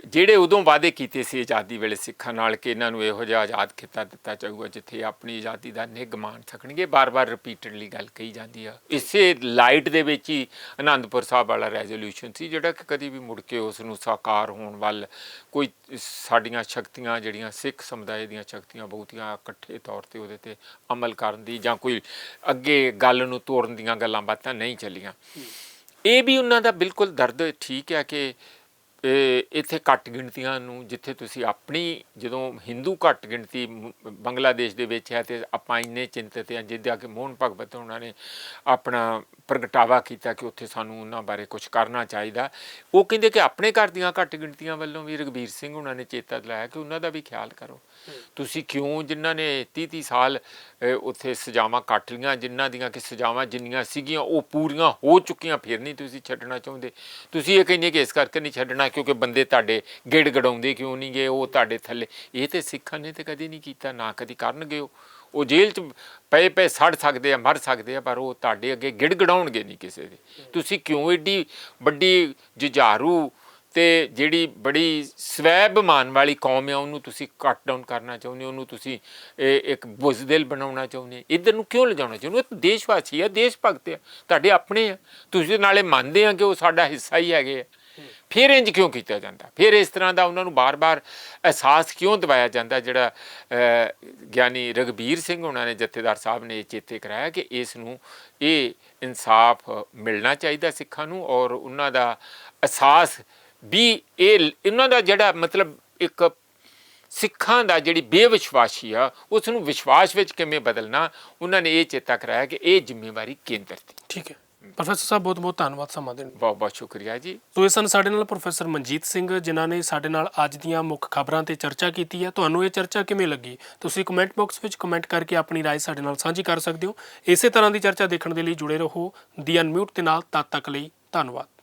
ਜਿਹੜੇ ਉਦੋਂ ਵਾਅਦੇ ਕੀਤੇ ਸੀ ਆਜ਼ਾਦੀ ਵੇਲੇ ਸਿੱਖਾਂ ਨਾਲ ਕਿ ਇਹਨਾਂ ਨੂੰ ਇਹੋ ਜਿਹਾ ਆਜ਼ਾਦ ਖਿੱਤਾ ਦਿੱਤਾ ਜਾਊਗਾ, ਜਿੱਥੇ ਆਪਣੀ ਆਜ਼ਾਦੀ ਦਾ ਨਿੱਘ ਮਾਣ ਸਕਣਗੇ ਬਾਰ-ਬਾਰ ਰਿਪੀਟਡਲੀ ਗੱਲ ਕਹੀ ਜਾਂਦੀ ਆ। ਇਸੇ ਲਾਈਟ ਦੇ ਵਿੱਚ ਹੀ ਆਨੰਦਪੁਰ ਸਾਹਿਬ ਵਾਲਾ ਰੈਜ਼ੋਲੂਸ਼ਨ ਸੀ ਜਿਹੜਾ ਕਿ ਕਦੀ ਵੀ ਮੁੜ ਕੇ ਉਸ ਨੂੰ ਸਾਕਾਰ ਹੋਣ ਵੱਲ ਕੋਈ ਸਾਡੀਆਂ ਸ਼ਕਤੀਆਂ ਜਿਹੜੀਆਂ ਸਿੱਖ ਸਮੁਦਾਇ ਦੀਆਂ ਸ਼ਕਤੀਆਂ ਬਹੁਤੀਆਂ ਇਕੱਠੇ ਤੌਰ ਤੇ ਉਹਦੇ ਤੇ ਅਮਲ ਕਰਨ ਦੀ ਜਾਂ ਕੋਈ ਅੱਗੇ ਗੱਲ ਨੂੰ ਤੋੜਨ ਦੀਆਂ ਗੱਲਾਂ ਬਾਤਾਂ ਨਹੀਂ ਚੱਲੀਆਂ। ਇਹ ਵੀ ਉਹਨਾਂ ਦਾ ਬਿਲਕੁਲ ਦਰਦ ਠੀਕ ਹੈ ਕਿ ਇਹ ਇੱਥੇ ਘੱਟ ਗਿਣਤੀਆਂ ਨੂੰ ਜਿੱਥੇ ਤੁਸੀਂ ਆਪਣੀ ਜਦੋਂ ਹਿੰਦੂ ਘੱਟ ਗਿਣਤੀ ਬੰਗਲਾਦੇਸ਼ ਦੇ ਵਿੱਚ ਹੈ ਤੇ ਆਪਾਂ ਇੰਨੇ ਚਿੰਤਤ ਹਾਂ, ਜਿੱਦਾਂ ਕਿ ਮੋਹਨ ਭਗਵਤ ਉਹਨਾਂ ਨੇ ਆਪਣਾ ਪ੍ਰਗਟਾਵਾ ਕੀਤਾ ਕਿ ਉੱਥੇ ਸਾਨੂੰ ਉਹਨਾਂ ਬਾਰੇ ਕੁਝ ਕਰਨਾ ਚਾਹੀਦਾ। ਉਹ ਕਹਿੰਦੇ ਕਿ ਆਪਣੇ ਘਰ ਦੀਆਂ ਘੱਟ ਗਿਣਤੀਆਂ ਵੱਲੋਂ ਵੀ ਰਗਵੀਰ ਸਿੰਘ ਉਹਨਾਂ ਨੇ ਚੇਤਾ ਦਿਲਾਇਆ ਕਿ ਉਹਨਾਂ ਦਾ ਵੀ ਖਿਆਲ ਕਰੋ। ਤੁਸੀਂ ਕਿਉਂ ਜਿਨ੍ਹਾਂ ਨੇ 30 30 ਸਾਲ ਉੱਥੇ ਸਜ਼ਾਵਾਂ ਕੱਟ ਲਈਆਂ, ਜਿਨ੍ਹਾਂ ਦੀਆਂ ਕਿ ਸਜ਼ਾਵਾਂ ਜਿੰਨੀਆਂ ਸੀਗੀਆਂ, ਉਹ ਪੂਰੀਆਂ ਹੋ ਚੁੱਕੀਆਂ, ਫਿਰ ਨਹੀਂ ਤੁਸੀਂ ਛੱਡਣਾ ਚਾਹੁੰਦੇ। ਤੁਸੀਂ ਇਹ ਕਹਿੰਦੇ ਕਿ ਇਸ ਕਰਕੇ ਨਹੀਂ ਛੱਡਣਾ, ਕਿਉਂਕਿ ਬੰਦੇ ਤੁਹਾਡੇ ਗਿੜ ਗੜਾਉਂਦੇ ਕਿਉਂ ਨਹੀਂ ਗਏ ਉਹ ਤੁਹਾਡੇ ਥੱਲੇ। ਇਹ ਤੇ ਸਿੱਖਾਂ ਨੇ ਤੇ ਕਦੇ ਨਹੀਂ ਕੀਤਾ, ਨਾ ਕਦੀ ਕਰਨਗੇ ਉਹ। ਉਹ ਜੇਲ੍ਹ 'ਚ ਪਏ ਪਏ ਸੜ ਸਕਦੇ ਆ, ਮਰ ਸਕਦੇ ਆ, ਪਰ ਉਹ ਤੁਹਾਡੇ ਅੱਗੇ ਗਿੜਗੜਾਉਣਗੇ ਨਹੀਂ ਕਿਸੇ ਦੇ। ਤੁਸੀਂ ਕਿਉਂ ਏਡੀ ਵੱਡੀ ਜੁਝਾਰੂ ਤੇ ਜਿਹੜੀ ਬੜੀ ਸਵੈਭਮਾਨ ਵਾਲੀ ਕੌਮ ਹੈ ਉਹਨੂੰ ਤੁਸੀਂ ਕੱਟ ਡਾਊਨ ਕਰਨਾ ਚਾਹੁੰਦੇ ਹੋ, ਉਹਨੂੰ ਤੁਸੀਂ, ਇਹ ਇੱਕ ਬੁਜ਼ਦਿਲ ਬਣਾਉਣਾ ਚਾਹੁੰਦੇ ਹੋ। ਇਧਰ ਨੂੰ ਕਿਉਂ ਲਿਜਾਉਣਾ ਚਾਹੁੰਦੇ ਹੋ? ਉਹ ਤਾਂ ਦੇਸ਼ ਵਾਸੀ ਆ, ਦੇਸ਼ ਭਗਤ ਆ, ਤੁਹਾਡੇ ਆਪਣੇ ਆ। ਤੁਸੀਂ ਨਾਲੇ ਮੰਨਦੇ ਆ ਕਿ ਉਹ ਸਾਡਾ ਹਿੱਸਾ ਹੀ ਹੈਗੇ ਆ। ਫਿਰ ਇੰਜ ਕਿਉਂ ਕੀਤਾ ਜਾਂਦਾ? ਫਿਰ ਇਸ ਤਰ੍ਹਾਂ ਦਾ ਉਹਨਾਂ ਨੂੰ ਬਾਰ-ਬਾਰ ਅਹਿਸਾਸ ਕਿਉਂ ਦਿਵਾਇਆ ਜਾਂਦਾ ਜਿਹੜਾ ਗਿਆਨੀ ਰਗਬੀਰ ਸਿੰਘ ਉਹਨਾਂ ਨੇ ਜਥੇਦਾਰ ਸਾਹਿਬ ਨੇ ਇਹ ਚੇਤੇ ਕਰਾਇਆ ਕਿ ਇਸ ਨੂੰ ਇਹ ਇਨਸਾਫ ਮਿਲਣਾ ਚਾਹੀਦਾ ਸਿੱਖਾਂ ਨੂੰ ਔਰ ਉਹਨਾਂ ਦਾ ਅਹਿਸਾਸ ਵੀ ਇਹ ਇਹਨਾਂ ਦਾ ਜਿਹੜਾ ਮਤਲਬ ਇੱਕ ਸਿੱਖਾਂ ਦਾ ਜਿਹੜੀ ਬੇਵਿਸ਼ਵਾਸੀ ਆ ਉਸ ਨੂੰ ਵਿਸ਼ਵਾਸ ਵਿੱਚ ਕਿਵੇਂ ਬਦਲਣਾ ਉਹਨਾਂ ਨੇ ਇਹ ਚੇਤਾ ਕਰਾਇਆ ਕਿ ਇਹ ਜ਼ਿੰਮੇਵਾਰੀ ਕੇਂਦਰ ਦੀ ਠੀਕ ਹੈ ਪ੍ਰੋਫੈਸਰ ਸਾਹਿਬ ਬਹੁਤ ਬਹੁਤ ਧੰਨਵਾਦ ਸਮਾਂ ਦੇਣ ਲਈ। ਬਹੁਤ ਬਹੁਤ ਸ਼ੁਕਰੀਆ ਜੀ ਸੋ ਇਹ ਸਨ ਸਾਡੇ ਨਾਲ ਪ੍ਰੋਫੈਸਰ ਮਨਜੀਤ ਸਿੰਘ ਜਿਨ੍ਹਾਂ ਨੇ ਸਾਡੇ ਨਾਲ ਅੱਜ ਦੀਆਂ ਮੁੱਖ ਖਬਰਾਂ ਤੇ ਚਰਚਾ ਕੀਤੀ ਹੈ ਤੁਹਾਨੂੰ ਇਹ ਚਰਚਾ ਕਿਵੇਂ ਲੱਗੀ ਤੁਸੀਂ ਕਮੈਂਟ ਬਾਕਸ ਵਿੱਚ ਕਮੈਂਟ ਕਰਕੇ ਆਪਣੀ رائے ਸਾਡੇ ਨਾਲ ਸਾਂਝੀ ਕਰ ਸਕਦੇ ਹੋ ਇਸੇ ਤਰ੍ਹਾਂ ਦੀ ਚਰਚਾ ਦੇਖਣ ਦੇ ਲਈ ਜੁੜੇ ਰਹੋ ਦੀ ਅਨਮਿਊਟ ਦੇ ਨਾਲ ਤਦ ਤੱਕ ਲਈ ਧੰਨਵਾਦ